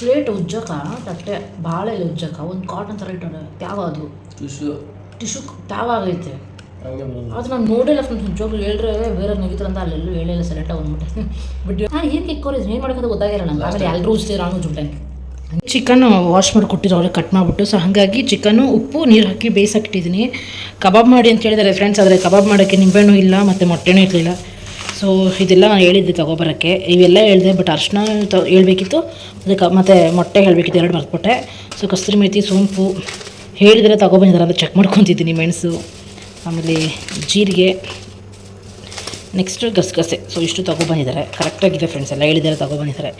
[SPEAKER 5] ಪ್ಲೇಟ್ ಉಜ್ಜಕ ತಟ್ಟೆ ಭಾಳ ಇಲ್ಲ ಉಜ್ಜಕ ಒಂದು ಕಾಟನ್ ಥರ ಇಟ್ಟು ತ್ಯಾವ ಅದು?
[SPEAKER 2] ಟಿಶ್ಯೂ
[SPEAKER 5] ಟಿಶ್ಯೂ ತ್ಯಾವ ಆಗೈತೆ ಅದು ನಾನು ನೋಡಿಲ್ಲ ಫ್ರೆಂಡ್ಸ್ ನಿಜವಾಗ್ಲೂ ಹೇಳ್ರೆ ಬೇರೆ ನೆಗಿತಾರೆ ಅಂತ ಅಲ್ಲೆಲ್ಲೂ ಹೇಳಿಲ್ಲ ಸೆಲೆಕ್ಟ್ ಬಂದ್ಬಿಟ್ಟೆ. ಬಟ್ ನಾನು ಏನು ಕಿಕ್ಕೋರಿ ಏನು ಮಾಡೋಕ್ಕಂತ ಗೊತ್ತಾಗಿರಲ್ಲ ನಂಗೆ ಆಮೇಲೆ ಎಲ್ಲರೂ ಉಜ್ತೀರ ನಾನು ಜುಟ್ಟಂಗೆ ಚಿಕನ್ ವಾಶ್ ಮಾಡಿ ಕೊಟ್ಟಿದ್ರು ಅವ್ರಿಗೆ ಕಟ್ ಮಾಡಿಬಿಟ್ಟು. ಸೊ ಹಾಗಾಗಿ ಚಿಕನ್ನು ಉಪ್ಪು ನೀರು ಹಾಕಿ ಬೇಯಿಸಾಕಿಟ್ಟಿದ್ದೀನಿ ಕಬಾಬ್ ಮಾಡಿ ಅಂತ ಹೇಳಿದ್ದಾರೆ ಫ್ರೆಂಡ್ಸ್ ಆದರೆ ಕಬಾಬ್ ಮಾಡೋಕ್ಕೆ ನಿಂಬೆಹಣ್ಣು ಇಲ್ಲ ಮತ್ತು ಮೊಟ್ಟೆನೂ ಇರಲಿಲ್ಲ. ಸೊ ಇದೆಲ್ಲ ನಾನು ಹೇಳಿದ್ದೆ ತಗೊಬರೋಕ್ಕೆ. ಇವೆಲ್ಲ ಹೇಳಿದೆ ಬಟ್ ಅರ್ಶಿನ ತ, ಹೇಳಬೇಕಿತ್ತು. ಅದಕ್ಕೆ ಮತ್ತು ಮೊಟ್ಟೆ ಹೇಳಬೇಕಿತ್ತು, ಎರಡು ಮರೆತುಬಿಟ್ಟೆ. ಸೊ ಕಸ್ತೂರಿ ಮೇಥಿ ಸೋಂಪು ಹೇಳಿದರೆ ತಗೊಬಂದಿದ್ದಾರೆ ಅಂತ ಚೆಕ್ ಮಾಡ್ಕೊತಿದ್ದೀನಿ ಮೆಣಸು. ಆಮೇಲೆ ಜೀರಿಗೆ. ನೆಕ್ಸ್ಟ್ ಗಸಗಸೆ. ಸೊ ಇಷ್ಟು ತೊಗೊಬಂದಿದ್ದಾರೆ ಕರೆಕ್ಟಾಗಿದೆ ಫ್ರೆಂಡ್ಸ್ ಎಲ್ಲ ಹೇಳಿದ್ದಾರೆ ತೊಗೊಬಂದಿದ್ದಾರೆ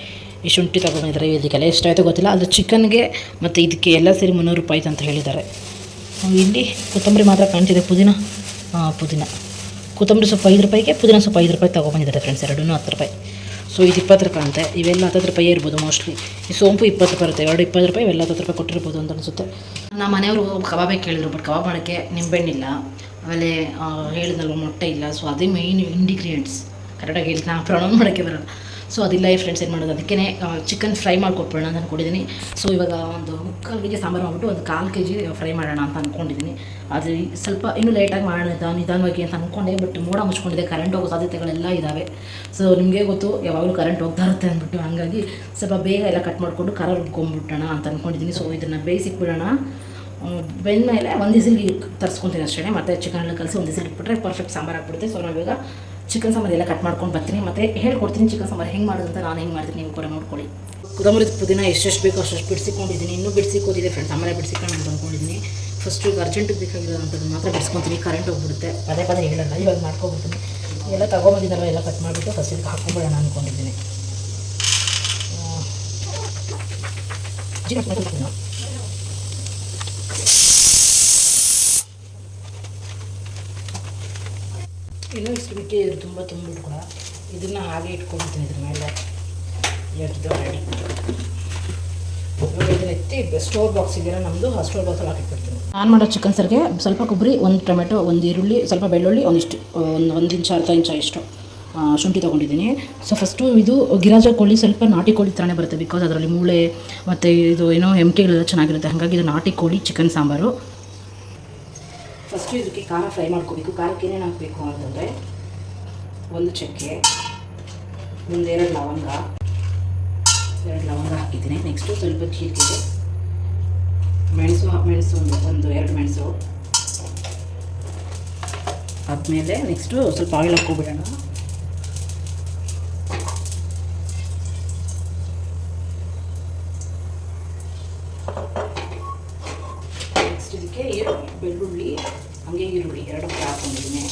[SPEAKER 5] ಈ ಶುಂಠಿ ತೊಗೊಬಂದಿದ್ದಾರೆ ಇದಕ್ಕೆಲ್ಲ ಎಷ್ಟಾಯಿತು ಗೊತ್ತಿಲ್ಲ. ಅದು ಚಿಕನ್ಗೆ ಮತ್ತು ಇದಕ್ಕೆ ಎಲ್ಲ ಸೇರಿ ಮುನ್ನೂರು ರೂಪಾಯಿ ಅಂತ ಹೇಳಿದ್ದಾರೆ ಇಲ್ಲಿ ಕೊತ್ತಂಬರಿ ಮಾತ್ರ ಕಾಣ್ತಿದೆ, ಪುದೀನ. ಪುದೀನ. ಕೊತ್ತಂಬರಿ ಸೊಪ್ಪು ಐದು ರೂಪಾಯಿಗೆ, ಪುದೀನ ಸೊಪ್ಪು ಐದು ರೂಪಾಯಿ ತೊಗೊಬಂದಿದ್ದಾರೆ ಫ್ರೆಂಡ್ಸ್ ಎರಡೂ ಹತ್ತು ರೂಪಾಯಿ. ಸೊ ಇದು ಇಪ್ಪತ್ತು ರೂಪಾಯಿ ಅಂತೆ. ಇವೆಲ್ಲ ಹತ್ತತ್ತು ರೂಪಾಯಿ ಇರ್ಬೋದು ಮೋಸ್ಟ್ಲಿ ಈ ಸೋಂಪು ಇಪ್ಪತ್ತು ರೂಪಾಯಿ ಇರುತ್ತೆ. ಎರಡು ಇಪ್ಪತ್ತು ರೂಪಾಯಿ, ಇವೆಲ್ಲ ಹತ್ತು ರೂಪಾಯಿ ಕೊಟ್ಟಿರ್ಬೋದು ಅಂತ ಅನಿಸುತ್ತೆ. ನಮ್ಮ ಮನೆಯವರು ಕಬಾಬೇ ಕೇಳಿದ್ರು ಬಟ್ ಕಬಾಬ್ ಮಾಡೋಕ್ಕೆ ನಿಂಬೆಹಣ್ಣಿಲ್ಲ. ಆಮೇಲೆ ಹೇಳಿದ್ನಲ್ವ, ಮೊಟ್ಟೆ ಇಲ್ಲ. ಸೊ ಅದೇ ಮೇಯ್ನ್ ಇಂಡಿಗ್ರಿಯೆಂಟ್ಸ್ ಕರೆಕ್ಟಾಗಿ ಹೇಳಿ ನಾನು ಪ್ರೊನೌನ್ ಮಾಡೋಕ್ಕೆ ಬರಲ್ಲ. ಸೊ ಅದಿಲ್ಲ ಈ ಫ್ರೆಂಡ್ಸ್ ಏನು ಮಾಡೋದು? ಅದಕ್ಕೆ ಚಿಕನ್ ಫ್ರೈ ಮಾಡಿಕೊಟ್ಬಿಡೋಣ ಅಂತ ಅಂದ್ಕೊಂಡಿದ್ದೀನಿ ಸೊ ಇವಾಗ ಒಂದು ಮುಕ್ಕಾಲು ಕೆ ಜಿ ಸಾಂಬಾರು ಮಾಡಿಬಿಟ್ಟು ಒಂದು ಕಾಲು ಕೆ ಜಿ ಫ್ರೈ ಮಾಡೋಣ ಅಂತ ಅಂದ್ಕೊಂಡಿದ್ದೀನಿ ಅದು ಸ್ವಲ್ಪ ಇನ್ನೂ ಲೇಟಾಗಿ ಮಾಡೋಣ, ನಿಧಾನ, ನಿಧಾನವಾಗಿ ಅಂತ ಅಂದ್ಕೊಂಡೆ ಬಟ್ ಮೋಡ ಮುಚ್ಕೊಂಡಿದೆ. ಕರೆಂಟ್ ಹೋಗೋ ಸಾಧ್ಯತೆಗಳೆಲ್ಲ ಇದ್ದಾವೆ ಸೊ ನಿಮಗೆ ಗೊತ್ತು, ಯಾವಾಗಲೂ ಕರೆಂಟ್ ಹೋಗ್ತಾ ಇರುತ್ತೆ ಅಂದ್ಬಿಟ್ಟು. ಹಾಗಾಗಿ ಸ್ವಲ್ಪ ಬೇಗ ಎಲ್ಲ ಕಟ್ ಮಾಡಿಕೊಂಡು ಕರ ರುಬ್ಕೊಂಡ್ಬಿಟ್ಟೋಣ ಅಂತ ಅಂದ್ಕೊಂಡಿದ್ದೀನಿ ಸೊ ಇದನ್ನು ಬೇಯಿಸಿಕ್ಬಿಡೋಣ ಬೆಂದಮೇಲೆ ಒಂದು ದಿಸಿಲ್ಗೆ ತರಿಸ್ಕೊತೀನಿ ಅಷ್ಟೇ ಮತ್ತು ಚಿಕನ್ ಎಲ್ಲ ಕಲಸಿ ಒಂದು ದಿಸಿಲ್ ಇಟ್ಬಿಟ್ರೆ ಪರ್ಫೆಕ್ಟ್ ಸಾಂಬಾರು ಆಗ್ಬಿಡುತ್ತೆ. ಸೊ ನಾವೀಗ ಚಿಕನ್ ಸಾಂಬಾರು ಎಲ್ಲ ಕಟ್ ಮಾಡ್ಕೊಂಡು ಬರ್ತೀನಿ. ಮತ್ತೆ ಹೇಳ್ಕೊಡ್ತೀನಿ ಚಿಕನ್ ಸಾಂಬಾರು ಹೆಂಗೆ ಮಾಡೋದು ಅಂತ ನಾನು ಹೆಂಗೆ ಮಾಡ್ತೀನಿ ನೀವು ಕೂಡ ನೋಡ್ಕೊಳ್ಳಿ. ಕೊತ್ತಂಬರಿ ಪುದೀನ ಎಷ್ಟೆಷ್ಟು ಬೇಕೋ ಅಷ್ಟು ಬಿಡಿಸಿಕೊಂಡಿದ್ದೀನಿ. ಇನ್ನೂ ಬಿಡಿಸಿಕೋದಿದೆ ಫ್ರೆಂಡ್ಸ್ ಆಮೇಲೆ ಬಿಡಿಸಿಕೊಂಡು ಅಂತ ಅಂದ್ಕೊಂಡಿದ್ದೀನಿ. ಫಸ್ಟ್ ಈಗ ಅರ್ಜೆಂಟಿಗೆ ಬೇಕಾಗಿರೋದಂಥದ್ದು ಮಾತ್ರ ಬಿಡಿಸ್ಕೊತೀನಿ. ಕರೆಂಟ್ ಹೋಗ್ಬಿಡುತ್ತೆ. ಪದೇ ಪದೇ ಹೇಳಲ್ಲ. ಇವಾಗ ಮಾಡ್ಕೊಬಿಡ್ತೀನಿ. ಎಲ್ಲ ತೊಗೊಂಬಂದಿದ್ದಲ್ಲ ಎಲ್ಲ ಕಟ್ ಮಾಡಿಬಿಟ್ಟು ಫಸ್ಟ್ ಇದಕ್ಕೆ ಹಾಕೊಂಬಿಡೋಣ ಅಂದ್ಕೊಂಡಿದ್ದೀನಿ. ಇನ್ನೂ ಸ್ವೀಟಿ ಇದು ತುಂಬ ಕೂಡ ಇದನ್ನು ಹಾಗೆ ಇಟ್ಕೊಳ್ತೀನಿ ಇದ್ರ ಮೇಲೆ. ಎದ್ದು ಮಾಡಿ. ಎತ್ತಿ ಸ್ಟೋರ್ ಬಾಕ್ಸ್ ನಮ್ಮದು ಆ ಬಾಕ್ಸಲ್ಲಿ ಹಾಕಿಟ್ಬಿಡ್ತೀನಿ ನಾನು ಮಾಡೋ ಚಿಕನ್ ಸರ್ಗೆ ಸ್ವಲ್ಪ ಕೊಬ್ಬರಿ, ಒಂದು ಟೊಮೆಟೊ, ಒಂದು ಈರುಳ್ಳಿ, ಸ್ವಲ್ಪ ಬೆಳ್ಳುಳ್ಳಿ, ಒಂದಿಷ್ಟು, ಒಂದು ಒಂದು ಇಂಚು, ಅರ್ಧ ಇಂಚ ಇಷ್ಟು ಶುಂಠಿ ತೊಗೊಂಡಿದ್ದೀನಿ. ಸೊ ಫಸ್ಟು ಇದು ಗಿರಾಜ ಕೋಳಿ ಸ್ವಲ್ಪ ನಾಟಿ ಕೋಳಿ ಥರನೇ ಬರುತ್ತೆ ಬಿಕಾಸ್ ಅದರಲ್ಲಿ ಮೂಳೆ ಮತ್ತು ಇದು ಏನೋ ಎಮ್ಕೆಗಳೆಲ್ಲ ಚೆನ್ನಾಗಿರುತ್ತೆ. ಹಾಗಾಗಿ ಇದು ನಾಟಿ ಕೋಳಿ ಚಿಕನ್ ಸಾಂಬಾರು. ಫಸ್ಟು ಇದಕ್ಕೆ ಖಾರ ಫ್ರೈ ಮಾಡ್ಕೋಬೇಕು. ಖಾರಕ್ಕೆ ಏನೇನು ಹಾಕಬೇಕು ಅಂತಂದರೆ ಒಂದು ಚಕ್ಕೆ ಒಂದೆರಡು ಲವಂಗ, ಎರಡು ಲವಂಗ ಹಾಕಿದ್ದೀನಿ. ನೆಕ್ಸ್ಟು ಸ್ವಲ್ಪ ಜೀರಿಗೆ, ಮೆಣಸು ಮೆಣಸು ಒಂದು ಒಂದು ಎರಡು ಮೆಣಸು. ಆದಮೇಲೆ ನೆಕ್ಸ್ಟು ಸ್ವಲ್ಪ ಆಯಿಲ್ ಹಾಕ್ಕೊಬಿಡೋಣ ನೆಕ್ಸ್ಟ್ ಇದಕ್ಕೆ ಈರು- ಬೆಳ್ಳುಳ್ಳಿ ಹಾಗೆ ಈರುಳ್ಳಿ ಎರಡು ಫ್ರೈ ಹಾಕೊಂಡಿದ್ದೀನಿ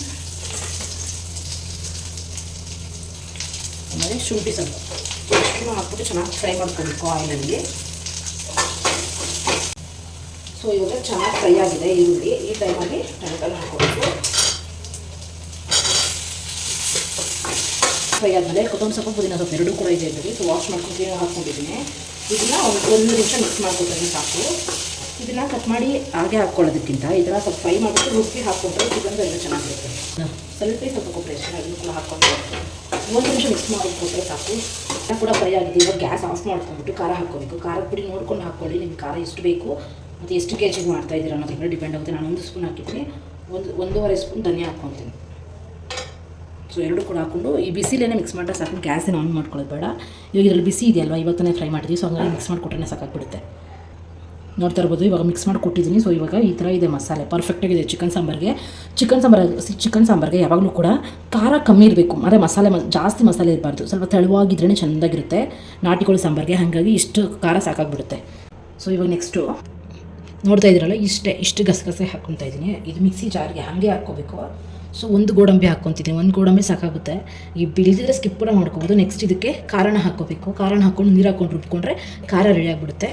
[SPEAKER 5] ಆಮೇಲೆ ಶುಂಠಿ ಸ್ವಲ್ಪ ಇಷ್ಟನ್ನು ಹಾಕ್ಬಿಟ್ಟು ಚೆನ್ನಾಗಿ ಮಾಡ್ಕೋಬೇಕು ಆಯಿಲಲ್ಲಿ. ಸೊ ಇವಾಗ ಚೆನ್ನಾಗಿ ಫ್ರೈ ಆಗಿದೆ ಈರುಳ್ಳಿ. ಈ ಟೈಮಲ್ಲಿ ಟೊಮೆಟೊ ಹಾಕೋಬೇಕು ಫ್ರೈ ಆದಮೇಲೆ ಕೊತ್ತಂಬರಿ ಸೊಪ್ಪು, ಪುದೀನ ಸೊಪ್ಪು ಎರಡು ಕೂಡ ಇದೆ ಇದರಲ್ಲಿ ಸೊ ವಾಶ್ ಮಾಡ್ಕೊಂಡು ಹಾಕ್ಕೊಂಡಿದ್ದೀನಿ. ಇದನ್ನ ಒಂದು ಒಂದು ನಿಮಿಷ ಮಿಕ್ಸ್ ಮಾಡ್ಕೊತೀನಿ ಸಾಕು. ಇದನ್ನು ಕಟ್ ಮಾಡಿ ಹಾಗೆ ಹಾಕ್ಕೊಳ್ಳೋದಕ್ಕಿಂತ ಥರ ಸ್ವಲ್ಪ ಫ್ರೈ ಮಾಡಿಬಿಟ್ಟು ರುಬ್ಬಿ ಹಾಕ್ಕೊಂಡ್ರೆ ಚಿಕನ್ ಎಲ್ಲ ಚೆನ್ನಾಗಿರುತ್ತೆ. ಸ್ವಲ್ಪ ಸ್ವಲ್ಪ ಕೊಬ್ಬರಿ ಅದನ್ನು ಕೂಡ ಹಾಕ್ಕೊಂಡು ಒಂದು ನಿಮಿಷ ಮಿಕ್ಸ್ ಮಾಡಿಕೊಟ್ರೆ ಸಾಕು. ಕೂಡ ಫ್ರೈ ಆಗಿದೆ. ಇವಾಗ ಗ್ಯಾಸ್ ಆಫ್ ಮಾಡ್ಕೊಂಡ್ಬಿಟ್ಟು ಖಾರ ಹಾಕ್ಕೋಬೇಕು. ಖಾರದ ಪುಡಿ ನೋಡ್ಕೊಂಡು ಹಾಕ್ಕೊಳ್ಳಿ. ನಿಮ್ಗೆ ಖಾರ ಎಷ್ಟು ಬೇಕು, ಮತ್ತು ಎಷ್ಟು ಕೆ ಜಿಗೆ ಮಾಡ್ತಾ ಇದ್ದೀರ ಅನ್ನೋದ್ರ ಮೇಲೆ ಡಿಪೆಂಡ್ ಆಗುತ್ತೆ. ನಾನು ಒಂದು ಸ್ಪೂನ್ ಹಾಕಿದ್ದೀನಿ. ಒಂದು, ಒಂದೂವರೆ ಸ್ಪೂನ್ ಧನಿಯಾ ಹಾಕ್ಕೊತೀನಿ. ಸೊ ಎರಡು ಕೂಡ ಹಾಕ್ಕೊಂಡು ಈ ಬಿಸಿಲೇನೆ ಮಿಕ್ಸ್ ಮಾಡಿದ್ರೆ ಸಾಕು. ಗ್ಯಾಸೇ ಆನ್ ಮಾಡ್ಕೊಳ್ಳೋದು ಬೇಡ. ಇವಾಗ ಇದರಲ್ಲಿ ಬಿಸಿ ಇದೆಯಲ್ವ? ಇವತ್ತನೇ ಫ್ರೈ ಮಾಡಿದ್ವಿ ಸೊ ಹಂಗಾಗಿ ಮಿಕ್ಸ್ ಮಾಡಿಕೊಟ್ರೆ ಸಾಕಾಗ್ಬಿಡುತ್ತೆ. ನೋಡ್ತಾ ಇರ್ಬೋದು, ಇವಾಗ ಮಿಕ್ಸ್ ಮಾಡಿ ಕೊಟ್ಟಿದ್ದೀನಿ. ಸೊ ಇವಾಗ ಈ ಥರ ಇದೆ ಮಸಾಲೆ. ಪರ್ಫೆಕ್ಟಾಗಿದೆ ಚಿಕನ್ ಸಾಂಬಾರಿಗೆ. ಚಿಕನ್ ಸಾಂಬಾರ್ ಚಿಕನ್ ಸಾಂಬಾರಿಗೆ ಯಾವಾಗಲೂ ಕೂಡ ಖಾರ ಕಮ್ಮಿ ಇರಬೇಕು. ಅಂದರೆ ಮಸಾಲೆ ಜಾಸ್ತಿ ಮಸಾಲೆ ಇರಬಾರ್ದು. ಸ್ವಲ್ಪ ತೆಳುವಾಗಿದ್ರೇ ಚೆಂದಾಗಿರುತ್ತೆ. ನಾಟಿ ಕೋಳಿ ಸಾಂಬಾರಿಗೆ. ಹಾಗಾಗಿ ಇಷ್ಟು ಖಾರ ಸಾಕಾಗ್ಬಿಡುತ್ತೆ. ಸೊ ಇವಾಗ ನೆಕ್ಸ್ಟು ನೋಡ್ತಾ ಇದ್ದೀರಲ್ಲ, ಇಷ್ಟೇ, ಇಷ್ಟು ಗಸಗಸೆ ಹಾಕ್ಕೊತಾ ಇದ್ದೀನಿ. ಇದು ಮಿಕ್ಸಿ ಜಾರ್ಗೆ ಹಾಗೆ ಹಾಕ್ಕೋಬೇಕು. ಸೊ ಒಂದು ಗೋಡಂಬಿ ಹಾಕ್ಕೊತಿದ್ದೀನಿ. ಒಂದು ಗೋಡಂಬಿ ಸಾಕಾಗುತ್ತೆ. ಈ ಬಿಳಿದಿದ್ರೆ ಸ್ಕಿಪ್ ಕೂಡ ಮಾಡ್ಕೋಬೋದು. ನೆಕ್ಸ್ಟ್ ಇದಕ್ಕೆ ಕಾರಣ ಹಾಕ್ಕೋಬೇಕು. ಕಾರಣ ಹಾಕ್ಕೊಂಡು ನೀರು ಹಾಕ್ಕೊಂಡು ರುಬ್ಕೊಂಡ್ರೆ ಖಾರ ರೆಡಿ ಆಗಿಬಿಡುತ್ತೆ.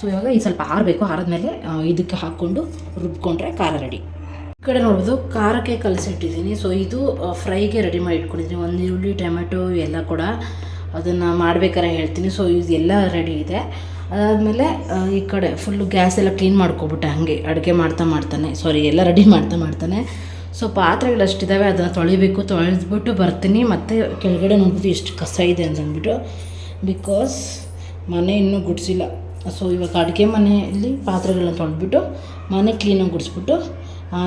[SPEAKER 5] ಸೊ ಇವಾಗ ಈ ಸ್ವಲ್ಪ ಆರಬೇಕು ಆರದ್ಮೇಲೆ ಇದಕ್ಕೆ ಹಾಕ್ಕೊಂಡು ರುಬ್ಕೊಂಡ್ರೆ ಖಾರ ರೆಡಿ ಈ ಕಡೆ ನೋಡ್ಬೋದು, ಖಾರಕ್ಕೆ ಕಲಸಿಟ್ಟಿದ್ದೀನಿ. ಸೊ ಇದು ಫ್ರೈಗೆ ರೆಡಿ ಮಾಡಿ ಇಟ್ಕೊಂಡಿದ್ದೀನಿ ಒಂದು ಈರುಳ್ಳಿ, ಟೊಮೆಟೊ ಎಲ್ಲ ಕೂಡ ಅದನ್ನು ಮಾಡ್ಬೇಕಾರೆ ಹೇಳ್ತೀನಿ. ಸೊ ಇದೆಲ್ಲ ರೆಡಿ ಇದೆ. ಅದಾದಮೇಲೆ ಈ ಕಡೆ ಫುಲ್ಲು ಗ್ಯಾಸ್ ಎಲ್ಲ ಕ್ಲೀನ್ ಮಾಡ್ಕೊಬಿಟ್ಟೆ ಹಾಗೆ. ಅಡುಗೆ ಮಾಡ್ತಾ ಮಾಡ್ತಾನೆ. ಸಾರಿ ಎಲ್ಲ ರೆಡಿ ಮಾಡ್ತಾ ಮಾಡ್ತಾನೆ. ಸೊ ಪಾತ್ರೆಗಳು ಅಷ್ಟಿದ್ದಾವೆ ಅದನ್ನು ತೊಳಿಬೇಕು. ತೊಳೆದ್ಬಿಟ್ಟು ಬರ್ತೀನಿ. ಮತ್ತು ಕೆಳಗಡೆ ನೋಡ್ಬೋದು ಎಷ್ಟು ಕಸ ಇದೆ ಅಂತಂದ್ಬಿಟ್ಟು ಬಿಕಾಸ್ ಮನೆ ಇನ್ನೂ ಗುಡಿಸಿಲ್ಲ. ಸೊ ಇವಾಗ ಅಡುಗೆ ಮನೆಯಲ್ಲಿ ಪಾತ್ರೆಗಳನ್ನ ತೊಳೆದ್ಬಿಟ್ಟು ಮನೆ ಕ್ಲೀನಾಗಿ ಗುಡಿಸ್ಬಿಟ್ಟು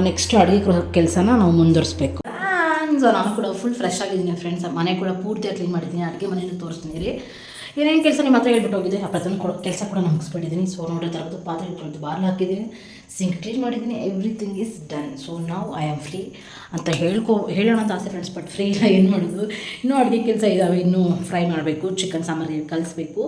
[SPEAKER 5] ನೆಕ್ಸ್ಟ್ ಅಡುಗೆ ಕೆಲಸನ ನಾವು ಮುಂದುವರಿಸ್ಬೇಕು. ಸೊ ನಾನು ಕೂಡ ಫುಲ್ ಫ್ರೆಶ್ ಆಗಿದ್ದೀನಿ ಫ್ರೆಂಡ್ಸ್ ಮನೆ ಕೂಡ ಪೂರ್ತಿಯಾಗಿ ಕ್ಲೀನ್ ಮಾಡಿದ್ದೀನಿ. ಅಡುಗೆ ಮನೆಯನ್ನು ತೋರಿಸ್ತೀನಿ ರೀ. ಏನೇನು ಕೆಲಸ ನಿಮ್ಮ ಹತ್ರ ಹೇಳ್ಬಿಟ್ಟು ಆ ಪ್ರತಿಯೊಂದು ಕೊಡೋ ಕೆಲಸ ಕೂಡ ನಾನು ಮುಗಿಸ್ಬಿಟ್ಟಿದ್ದೀನಿ ಸೊ ನೋಡೋ ಥರದ್ದು ಪಾತ್ರೆ ಇಟ್ಕೊಂಡು ಬಾರ್ಲು ಹಾಕಿದ್ದೀನಿ ಸಿಂಕ್ ಕ್ಲೀನ್ ಮಾಡಿದ್ದೀನಿ ಎವ್ರಿಥಿಂಗ್ ಈಸ್ ಡನ್ ಸೊ ನಾವು ಐ ಆಮ್ ಫ್ರೀ ಅಂತ ಹೇಳ್ಕೊ, ಹೇಳೋಣ ಅಂತ ಆಸೆ ಫ್ರೆಂಡ್ಸ್ ಬಟ್ ಫ್ರೀ ಇಲ್ಲ, ಏನು ಮಾಡೋದು? ಇನ್ನೂ ಅಡುಗೆ ಕೆಲಸ ಇದ್ದಾವೆ ಇನ್ನೂ ಫ್ರೈ ಮಾಡಬೇಕು ಚಿಕನ್ ಸಾಂಬಾರಿಗೆ ಕಲಿಸ್ಬೇಕು.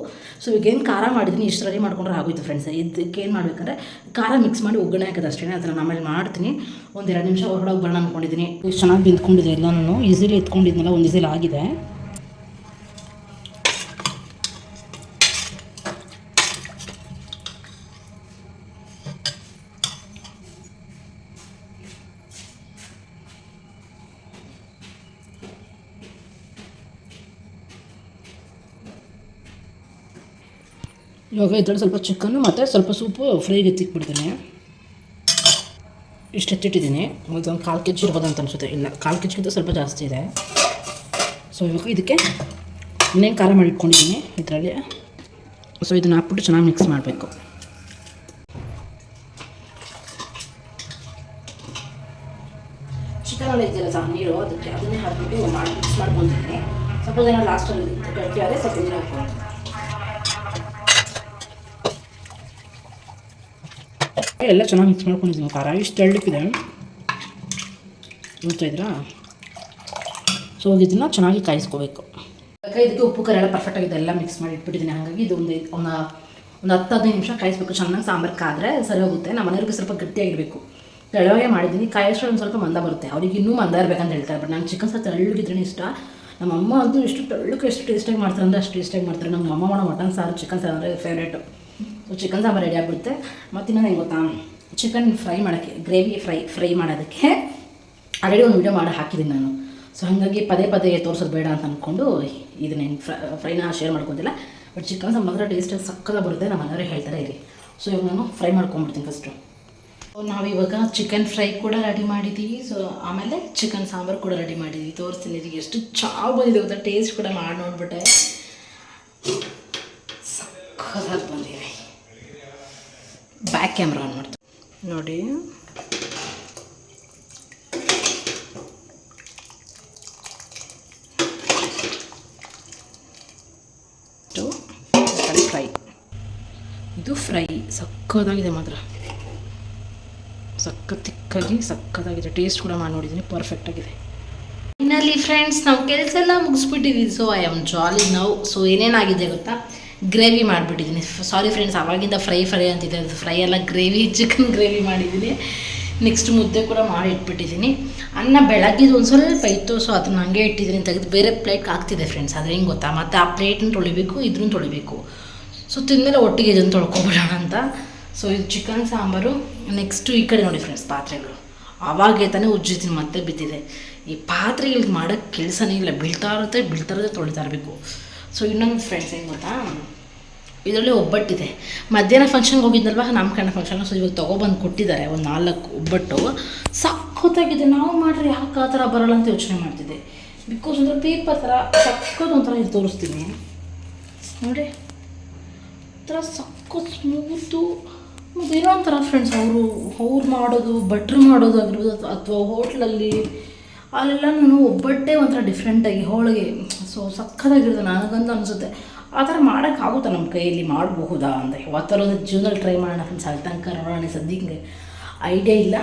[SPEAKER 5] ಸೊ ಈಗೇನು ಖಾರ ಮಾಡಿದ್ದೀನಿ ಇಷ್ಟು ರೆಡಿ ಮಾಡ್ಕೊಂಡ್ರೆ ಆಗೋಯ್ತು ಫ್ರೆಂಡ್ಸ್ ಇದಕ್ಕೆ ಏನು ಮಾಡಬೇಕಂದ್ರೆ, ಖಾರ ಮಿಕ್ಸ್ ಮಾಡಿ ಒಗ್ಗರಣೆ ಹಾಕೋದು ಅಷ್ಟೇ ಅದನ್ನು ನಾನು ಆಮೇಲೆ ಮಾಡ್ತೀನಿ. ಒಂದೆರಡು ನಿಮಿಷ ಹೊರಗಡೆ ಬರೋಣ ಅಂದ್ಕೊಂಡಿದ್ದೀನಿ ಇಷ್ಟು ಚೆನ್ನಾಗಿ ಬಿಂದ್ಕೊಂಡಿದೆ ನಾನು ಈಸಿಲಿ ಎತ್ಕೊಂಡಿದ್ನಲ್ಲ, ಒಂದು ಈಸಿಲಿ ಆಗಿದೆ. ಇವಾಗ ಇದರಲ್ಲಿ ಸ್ವಲ್ಪ ಚಿಕನ್ನು ಮತ್ತು ಸ್ವಲ್ಪ ಸೂಪು ಫ್ರೈಗೆ ಎತ್ತಿಕ್ಬಿಡ್ತೀನಿ ಇಷ್ಟು ಎತ್ತಿಟ್ಟಿದ್ದೀನಿ. ಒಂದು ಕಾಲು ಕೆ ಜಿ ಇರ್ಬೋದು ಅಂತ ಅನಿಸುತ್ತೆ. ಇಲ್ಲ, ಕಾಲು ಕೆ ಜಿಗಿಂತ ಸ್ವಲ್ಪ ಜಾಸ್ತಿ ಇದೆ. ಸೊ ಇವಾಗ ಇದಕ್ಕೆ ಇನ್ನೇನು ಖಾರ ಮಾಡಿಟ್ಕೊಂಡಿದ್ದೀನಿ ಇದರಲ್ಲಿ. ಸೊ ಇದನ್ನು ಹಾಕ್ಬಿಟ್ಟು ಚೆನ್ನಾಗಿ ಮಿಕ್ಸ್ ಮಾಡಬೇಕು. ಚಿಕನಲ್ಲಿ ಇದೆಯಲ್ಲ ಸಹ ನೀರು, ಅದಕ್ಕೆ ಅದನ್ನೇ ಹಾಕ್ಬಿಟ್ಟು ಮಾಡಿ ಮಿಕ್ಸ್ ಮಾಡ್ಕೊತೀನಿ ಸ್ವಲ್ಪ ಏನೋ ಲಾಸ್ಟಲ್ಲಿ ಗಟ್ಟಿ ಆದರೆ ಸ್ವಲ್ಪ ನೀರು ಹಾಕ್ಕೊಂಡು ಎಲ್ಲ ಚೆನ್ನಾಗಿ ಮಿಕ್ಸ್ ಮಾಡ್ಕೊಂಡಿದ್ದೀನಿ ಖಾರ. ಇಷ್ಟು ಎಳ್ಳಿಕ್ಕಿದೆ ನೋಡ್ತಾ ಇದ್ರಾ ಸೊ ಇದನ್ನು ಚೆನ್ನಾಗಿ ಕಾಯಿಸ್ಕೋಬೇಕು. ಇದಕ್ಕೆ ಉಪ್ಪು, ಖಾರ ಎಲ್ಲ ಪರ್ಫೆಕ್ಟ್ ಆಗಿದೆ ಎಲ್ಲ ಮಿಕ್ಸ್ ಮಾಡಿ ಇಟ್ಬಿಟ್ಟಿದ್ದೀನಿ. ಹಾಗಾಗಿ ಇದು ಒಂದು ಒಂದು ಒಂದು ಹತ್ತು ಹದಿನೈದು ನಿಮಿಷ ಕಾಯಿಸ್ಬೇಕು. ಚೆನ್ನಾಗಿ ಸಾಂಬಾರು ಕಾದ್ರೆ ಸರಿ ಹೋಗುತ್ತೆ. ನಮ್ಮ ಮನೆಯವ್ರಿಗೆ ಸ್ವಲ್ಪ ಗಟ್ಟಿಯಾಗಿರಬೇಕು. ತೆಳವಾಗೆ ಮಾಡಿದ್ದೀನಿ. ಕಾಯಿಸ್ಟ್ರೆ ಒಂದು ಸ್ವಲ್ಪ ಮಂದ ಬರುತ್ತೆ. ಅವ್ರಿಗೆ ಇನ್ನೂ ಮಂದ ಇರಬೇಕಂತ ಹೇಳ್ತಾರೆ. ಬಟ್ ನಾನು ಚಿಕನ್ ಸಹ ತೆಳ್ಳಗಿದ್ರೆ ಇಷ್ಟ. ನಮ್ಮ ಅಮ್ಮ ಅಂತೂ ಎಷ್ಟು ತೆಳ್ಳಕ್ಕೆ ಎಷ್ಟು ಟೇಸ್ಟಾಗಿ ಮಾಡ್ತಾರೆ ಅಂದರೆ ಅಷ್ಟು ಟೇಸ್ಟಾಗಿ ಮಾಡ್ತಾರೆ. ನಮ್ಮ ಅಮ್ಮ ಮಾಡೋ ಮಟನ್ ಸಾರು ಚಿಕನ್ ಸಾರು ಅಂದರೆ ಫೇವ್ರೇಟು ಚಿಕನ್ ಸಾಂಬಾರು ರೆಡಿ ಆಗಿಬಿಡುತ್ತೆ. ಮತ್ತು ಇನ್ನೊಂದು ಹೆಂಗೆ ಗೊತ್ತಾ? ಚಿಕನ್ ಫ್ರೈ ಮಾಡೋಕ್ಕೆ ಗ್ರೇವಿ ಫ್ರೈ ಫ್ರೈ ಮಾಡೋದಕ್ಕೆ ಆಲ್ರೆಡಿ ಒಂದು ವಿಡಿಯೋ ಮಾಡಿ ಹಾಕಿದ್ದೀನಿ ನಾನು. ಸೊ ಹಾಗಾಗಿ ಪದೇ ಪದೇ ತೋರಿಸೋದು ಬೇಡ ಅಂತ ಅಂದ್ಕೊಂಡು ಇದನ್ನೇನು ಫ್ರೈ ಫ್ರೈನ ಶೇರ್ ಮಾಡ್ಕೊತಿಲ್ಲ. ಬಟ್ ಚಿಕನ್ ಸಾಂಬಾರು ಟೇಸ್ಟ್ ಸಕ್ಕದ ಬರುತ್ತೆ ನಮ್ಮ ಮನೆಯವರೇ ಹೇಳ್ತಾರೆ ಇರಿ ಸೊ ಇವಾಗ ನಾನು ಫ್ರೈ ಮಾಡ್ಕೊಂಬಿಡ್ತೀನಿ ಫಸ್ಟು ನಾವಿವಾಗ ಚಿಕನ್ ಫ್ರೈ ಕೂಡ ರೆಡಿ ಮಾಡಿದ್ದೀವಿ ಸೊ ಆಮೇಲೆ ಚಿಕನ್ ಸಾಂಬಾರು ಕೂಡ ರೆಡಿ ಮಾಡಿದ್ದೀವಿ ತೋರಿಸ್ತೀನಿ ಇದಕ್ಕೆ ಎಷ್ಟು ಚಾವ್ ಬಂದಿದೆ ಗೊತ್ತಾ? ಟೇಸ್ಟ್ ಕೂಡ ಮಾಡಿ ನೋಡ್ಬಿಟ್ಟೆ. ಸಕ್ಕದಾಗಿ ಬಂದಿದೆ. ಬ್ಯಾಕ್ ಕ್ಯಾಮ್ರಾ ಆನ್ ಮಾಡ್ತೀನಿ. ನೋಡಿ. ಇದು ಫ್ರೈ. ಇದು ಫ್ರೈ. ಸಕ್ಕದಾಗಿದೆ ಮಾತ್ರ. ಸಕ್ಕ ತಿಕ್ಕಾಗಿ ಸಕ್ಕದಾಗಿದೆ ಟೇಸ್ಟ್ ಕೂಡ ಮಾಡಿ ನೋಡಿದ್ದೀನಿ. ಪರ್ಫೆಕ್ಟ್ ಆಗಿದೆ. ಫೈನಲಿ ಫ್ರೆಂಡ್ಸ್ ನಾವು ಕೆಲಸ ಎಲ್ಲ ಮುಗಿಸ್ಬಿಟ್ಟಿದ್ದೀವಿ ಸೊ ಐ ಆಮ್ ಜಾಲಿ ನಾವು ಸೊ ಏನೇನಾಗಿದೆ ಗೊತ್ತಾ? ಗ್ರೇವಿ ಮಾಡಿಬಿಟ್ಟಿದ್ದೀನಿ. ಸಾರಿ ಫ್ರೆಂಡ್ಸ್ ಅವಾಗಿಂದ ಫ್ರೈ ಫ್ರೈ ಅಂತಿದೆ. ಅದು ಫ್ರೈ ಎಲ್ಲ ಗ್ರೇವಿ ಚಿಕನ್ ಗ್ರೇವಿ ಮಾಡಿದ್ದೀನಿ. ನೆಕ್ಸ್ಟ್ ಮುದ್ದೆ ಕೂಡ ಮಾಡಿ ಇಟ್ಬಿಟ್ಟಿದ್ದೀನಿ ಅನ್ನ ಬೆಳಗ್ಗಿದ್ದು ಒಂದು ಸ್ವಲ್ಪ ಇತ್ತು ಸೊ ಅದನ್ನ ಹಂಗೆ ಇಟ್ಟಿದ್ದೀನಿ. ತೆಗೆದು ಬೇರೆ ಪ್ಲೇಟ್ ಹಾಕ್ತಿದೆ ಫ್ರೆಂಡ್ಸ್ ಅದು ಹೆಂಗೆ ಗೊತ್ತಾ? ಮತ್ತು ಆ ಪ್ಲೇಟ್ನ ತೊಳಿಬೇಕು ಇದ್ರೂ ತೊಳಿಬೇಕು. ಸೊ ತಿಂದಮೇಲೆ ಒಟ್ಟಿಗೆ ಇದನ್ನು ತೊಳ್ಕೊಬಿಡೋಣ ಅಂತ. ಸೊ ಇದು ಚಿಕನ್ ಸಾಂಬಾರು. ನೆಕ್ಸ್ಟು ಈ ಕಡೆ ನೋಡಿ ಫ್ರೆಂಡ್ಸ್ ಪಾತ್ರೆಗಳು. ಅವಾಗೇ ತಾನೇ ಉಜ್ಜಿದ್ದೀನಿ, ಮತ್ತೆ ಬಿದ್ದಿದೆ. ಈ ಪಾತ್ರೆಗಳಿಗೆ ಮಾಡೋಕ್ಕೆ ಕೆಲಸನೇ ಇಲ್ಲ. ಬೀಳ್ತಾ ಇರುತ್ತೆ ಬೀಳ್ತಾ ಇರುತ್ತೆ, ತೊಳಿತಾ ಇರಬೇಕು. ಸೊ ಇನ್ನೊಂದು ಫ್ರೆಂಡ್ಸ್ ಏನು ಗೊತ್ತಾ? ಇದರಲ್ಲಿ ಒಬ್ಬಟ್ಟಿದೆ. ಮಧ್ಯಾಹ್ನ ಫಂಕ್ಷನ್ಗೆ ಹೋಗಿದ್ದಲ್ವ ನಾಮಕರಣ ಫಂಕ್ಷನ್ ಸೊ ಇವಾಗ ತೊಗೊಬಂದು ಕೊಟ್ಟಿದ್ದಾರೆ. ಒಂದು ನಾಲ್ಕು ಒಬ್ಬಟ್ಟು. ಸಖತ್ತಾಗಿದೆ. ನಾವು ಮಾಡ್ರೆ ಯಾಕೆ ಆ ಥರ ಬರೋಲ್ಲ ಅಂತ ಯೋಚನೆ ಮಾಡ್ತಿದ್ದೆ. ಬಿಕಾಸ್ ಅಂದರೆ ಪೇಪರ್ ಥರ, ಸಖತ್ ಒಂಥರ ಇದು ತೋರಿಸ್ತೀನಿ. ನೋಡಿ. ಥರ ಸಖತ್ ಸ್ಮೂತು ಏನೋ ಒಂಥರ ಫ್ರೆಂಡ್ಸ್ ಅವರು, ಅವ್ರು ಮಾಡೋದು ಬಟ್ರ್ ಮಾಡೋದು ಆಗಿರ್ಬೋದು ಅಥವಾ ಹೋಟ್ಲಲ್ಲಿ ಅಲ್ಲೆಲ್ಲ ನಾನು ಒಬ್ಬಟ್ಟೆ ಒಂಥರ ಡಿಫ್ರೆಂಟಾಗಿ ಹೋಳಿಗೆ, ಸೊ ಸಖತ್ತಾಗಿರುತ್ತೆ ನನಗಂತೂ ಅನಿಸುತ್ತೆ. ಆ ಥರ ಮಾಡೋಕ್ಕಾಗುತ್ತಾ ನಮ್ಮ ಕೈಯಲ್ಲಿ? ಮಾಡಬಹುದಾ ಅಂತ ಯಾವತ್ತಾರ ಒಂದು ಜೀವನದಲ್ಲಿ ಟ್ರೈ ಮಾಡೋಣ ಫ್ರೆಂಡ್ಸ್ ಅಲ್ಲಿ ತನಕ ನೋಡೋಣ ಸದ್ಯಕ್ಕೆ ಐಡಿಯಾ ಇಲ್ಲ.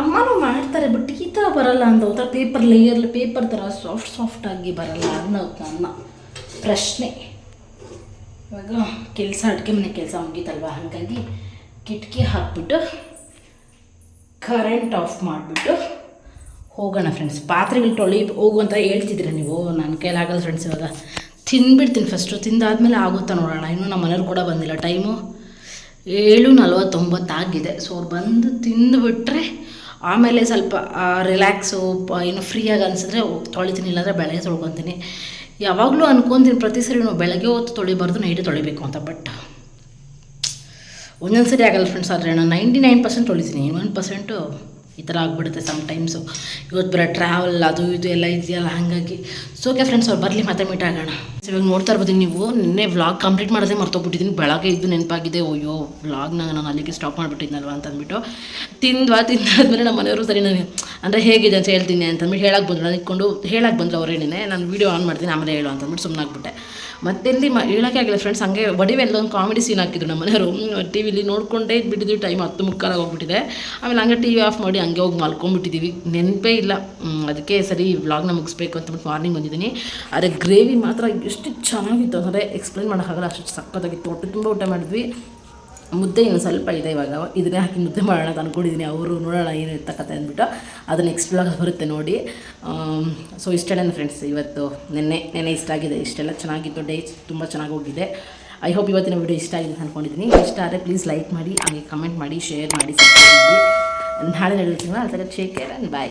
[SPEAKER 5] ಅಮ್ಮನೂ ಮಾಡ್ತಾರೆ ಬಟ್ ಈ ಥರ ಬರಲ್ಲ ಅಂತ ಒಂಥರ ಪೇಪರ್ ಲೇಯರ್ ಪೇಪರ್ ಥರ ಸಾಫ್ಟ್ ಸಾಫ್ಟಾಗಿ ಬರಲ್ಲ ಅನ್ನೋ ನನ್ನ ಪ್ರಶ್ನೆ. ಇವಾಗ ಕೆಲಸ, ಅಡುಗೆ ಮನೆ ಕೆಲಸ ಮುಗೀತಲ್ವ? ಹಾಗಾಗಿ ಕಿಟಕಿ ಹಾಕ್ಬಿಟ್ಟು ಕರೆಂಟ್ ಆಫ್ ಮಾಡಿಬಿಟ್ಟು ಹೋಗೋಣ ಫ್ರೆಂಡ್ಸ್ ಪಾತ್ರೆಗಳು ತೊಳಿ, ಹೋಗು ಅಂತ ಹೇಳ್ತಿದ್ರೆ ನೀವು? ನನ್ನ ಕೈಲಾಗಲ್ಲ ಫ್ರೆಂಡ್ಸ್ ಇವಾಗ. ತಿಂದ್ಬಿಡ್ತೀನಿ ಫಸ್ಟು ತಿಂದಾದ್ಮೇಲೆ ಆಗುತ್ತಾ ನೋಡೋಣ. ಇನ್ನೂ ನಮ್ಮ ಮನೆಯವ್ರು ಕೂಡ ಬಂದಿಲ್ಲ. ಟೈಮು ಏಳು ನಲ್ವತ್ತೊಂಬತ್ತಾಗಿದೆ ಸೊ ಅವ್ರು ಬಂದು ತಿಂದುಬಿಟ್ರೆ ಆಮೇಲೆ ಸ್ವಲ್ಪ ರಿಲ್ಯಾಕ್ಸು ಏನು ಫ್ರೀಯಾಗಿ ಅನಿಸಿದ್ರೆ ತೊಳಿತೀನಿ. ಇಲ್ಲಾಂದರೆ ಬೆಳಗ್ಗೆ ತೊಳ್ಕೊತೀನಿ. ಯಾವಾಗಲೂ ಅನ್ಕೊತೀನಿ, ಪ್ರತಿ ಸರಿ ನಾವು ಬೆಳಗ್ಗೆ ಹೊತ್ತು ತೊಳಿಬಾರ್ದು ನೈಟ್ ತೊಳಿಬೇಕು ಅಂತ. ಬಟ್ ಒಂದೊಂದು ಸರಿ ಆಗಲ್ಲ ಫ್ರೆಂಡ್ಸ್ ಆದರೆ ನಾನು ನೈಂಟಿ ನೈನ್ ಪರ್ಸೆಂಟ್ ತೊಳಿತೀನಿ. ಒನ್ ಪರ್ಸೆಂಟು ಈ ಥರ ಆಗಿಬಿಡುತ್ತೆ ಸಮ್ ಟೈಮ್ಸು ಇವತ್ತು ಬರೋ ಟ್ರಾವೆಲ್ ಅದು ಇದು ಎಲ್ಲ ಇದೆಯಲ್ಲ, ಹಾಗಾಗಿ. ಸೊ ಫ್ರೆಂಡ್ಸ್ ಅವ್ರು ಬರಲಿ, ಮತ್ತೆ ಮೀಟ್ ಆಗೋಣ. ಇವಾಗ ನೋಡ್ತಾ ಇರ್ಬೋದು ನೀವು, ನಿನ್ನೆ ವ್ಲಾಗ್ ಕಂಪ್ಲೀಟ್ ಮಾಡೋದೇ ಮರ್ತೋಗ್ಬಿಟ್ಟಿದ್ದೀನಿ. ಬೆಳಗ್ಗೆ ಇದ್ದು ನೆನಪಾಗಿದೆ, ಅಯ್ಯೋ ವ್ಲಾಗ್ನ ನಾನು ಅಲ್ಲಿಗೆ ಸ್ಟಾಪ್ ಮಾಡಿಬಿಟ್ಟಿದ್ನಲ್ವ ಅಂತ ಅಂದ್ಬಿಟ್ಟು ತಿಂದ್ವಾ, ತಿಂದಾದ್ಮೇಲೆ ನಮ್ಮ ಮನೆಯವರು ಸರಿ, ನಾನು ಅಂದರೆ ಹೇಗಿದೆ ಅಂತ ಹೇಳ್ತೀನಿ ಅಂತಂದ್ಬಿಟ್ಟು ಹೇಳಕ್ಕೆ ಬಂದ್ರು. ನಾನು ಇಟ್ಕೊಂಡು ಹೇಳಕ್ಕೆ ಬಂದ್ರು ಅವರೇನೇ ನಾನು ವೀಡಿಯೋ ಆನ್ ಮಾಡ್ತೀನಿ, ಆಮೇಲೆ ಹೇಳು ಅಂತಂದ್ಬಿಟ್ಟು ಸುಮ್ಮನಾಗ್ಬಿಟ್ಟೆ ಮತ್ತೆಲ್ಲಿ ಮ ಹೇಳೋಕ್ಕೆ ಆಗಿಲ್ಲ ಫ್ರೆಂಡ್ಸ್ ಹಂಗೆ ಒಡಿವೆಲ್ಲ ಒಂದು ಕಾಮಿಡಿ ಸೀನ್ ಹಾಕಿದ್ರು ನಮ್ಮ ಮನೆಯವರು. ಟಿ ವಿಲಿ ನೋಡ್ಕೊಂಡೇ ಬಿಟ್ಟಿದ್ವಿ ಟೈಮ್ ಹತ್ತು ಮುಕ್ಕಾಲಾಗಿ ಹೋಗ್ಬಿಟ್ಟಿದೆ. ಆಮೇಲೆ ಹಂಗೆ ಟಿ ವಿ ಆಫ್ ಮಾಡಿ ಹಂಗೆ ಹೋಗಿ ಮಲ್ಕೊಂಡ್ಬಿಟ್ಟಿದ್ದೀವಿ ನೆನಪೇ ಇಲ್ಲ. ಅದಕ್ಕೆ ಸರಿ ವ್ಲಾಗ್ನ ಮುಗಿಸ್ಬೇಕು ಅಂತಂದ್ಬಿಟ್ಟು ಮಾರ್ನಿಂಗ್ ಬಂದಿದ್ದೀನಿ. ಆದರೆ ಗ್ರೇವಿ ಮಾತ್ರ ಎಷ್ಟು ಚೆನ್ನಾಗಿತ್ತು ಅಂದರೆ ಎಕ್ಸ್ಪ್ಲೈನ್ ಮಾಡೋಕ್ಕಾಗಲ್ಲ, ಅಷ್ಟು ಸಕ್ಕತ್ತಾಗಿತ್ತು ಹೊಟ್ಟೆ ತುಂಬ ಊಟ ಮಾಡಿದ್ವಿ. ಮುದ್ದೆ ಇನ್ನು ಸ್ವಲ್ಪ ಇದೆ ಇವಾಗ. ಇದನ್ನೇ ಹಾಕಿ ಮುದ್ದೆ ಮಾಡೋಣ ಅಂತ ಅಂದ್ಕೊಂಡಿದ್ದೀನಿ ಅವರು ನೋಡೋಣ ಏನು ಇರ್ತಕ್ಕಂಥ ಅಂದ್ಬಿಟ್ಟು ಅದು ನೆಕ್ಸ್ಟ್ ಬ್ಲಾಗ್ ಬರುತ್ತೆ ನೋಡಿ. ಸೊ ಇಷ್ಟೇ ಫ್ರೆಂಡ್ಸ್ ಇವತ್ತು ನಿನ್ನೆ, ನೆನ್ನೆ ಇಷ್ಟ ಆಗಿದೆ. ಇಷ್ಟೆಲ್ಲ ಚೆನ್ನಾಗಿತ್ತು. ಡೇ ತುಂಬ ಚೆನ್ನಾಗಿ ಹೋಗಿದೆ. ಐ ಹೋಪ್ ಇವತ್ತಿನ ವಿಡಿಯೋ ಇಷ್ಟ ಆಗಿದೆ ಅಂತ ಅಂದ್ಕೊಂಡಿದ್ದೀನಿ ಇಷ್ಟ ಆದರೆ ಪ್ಲೀಸ್ ಲೈಕ್ ಮಾಡಿ, ಹಾಗೆ ಕಮೆಂಟ್ ಮಾಡಿ ಶೇರ್ ಮಾಡಿ ಸಬ್ಸ್ಕ್ರೈಬ್ ಮಾಡಿ. ನಾಳೆ ನಡೆಯುತ್ತೀವಿ ಅದಕ್ಕೆ ಶೇಕ್ ಕೇರ್ ಆ್ಯಂಡ್ ಬಾಯ್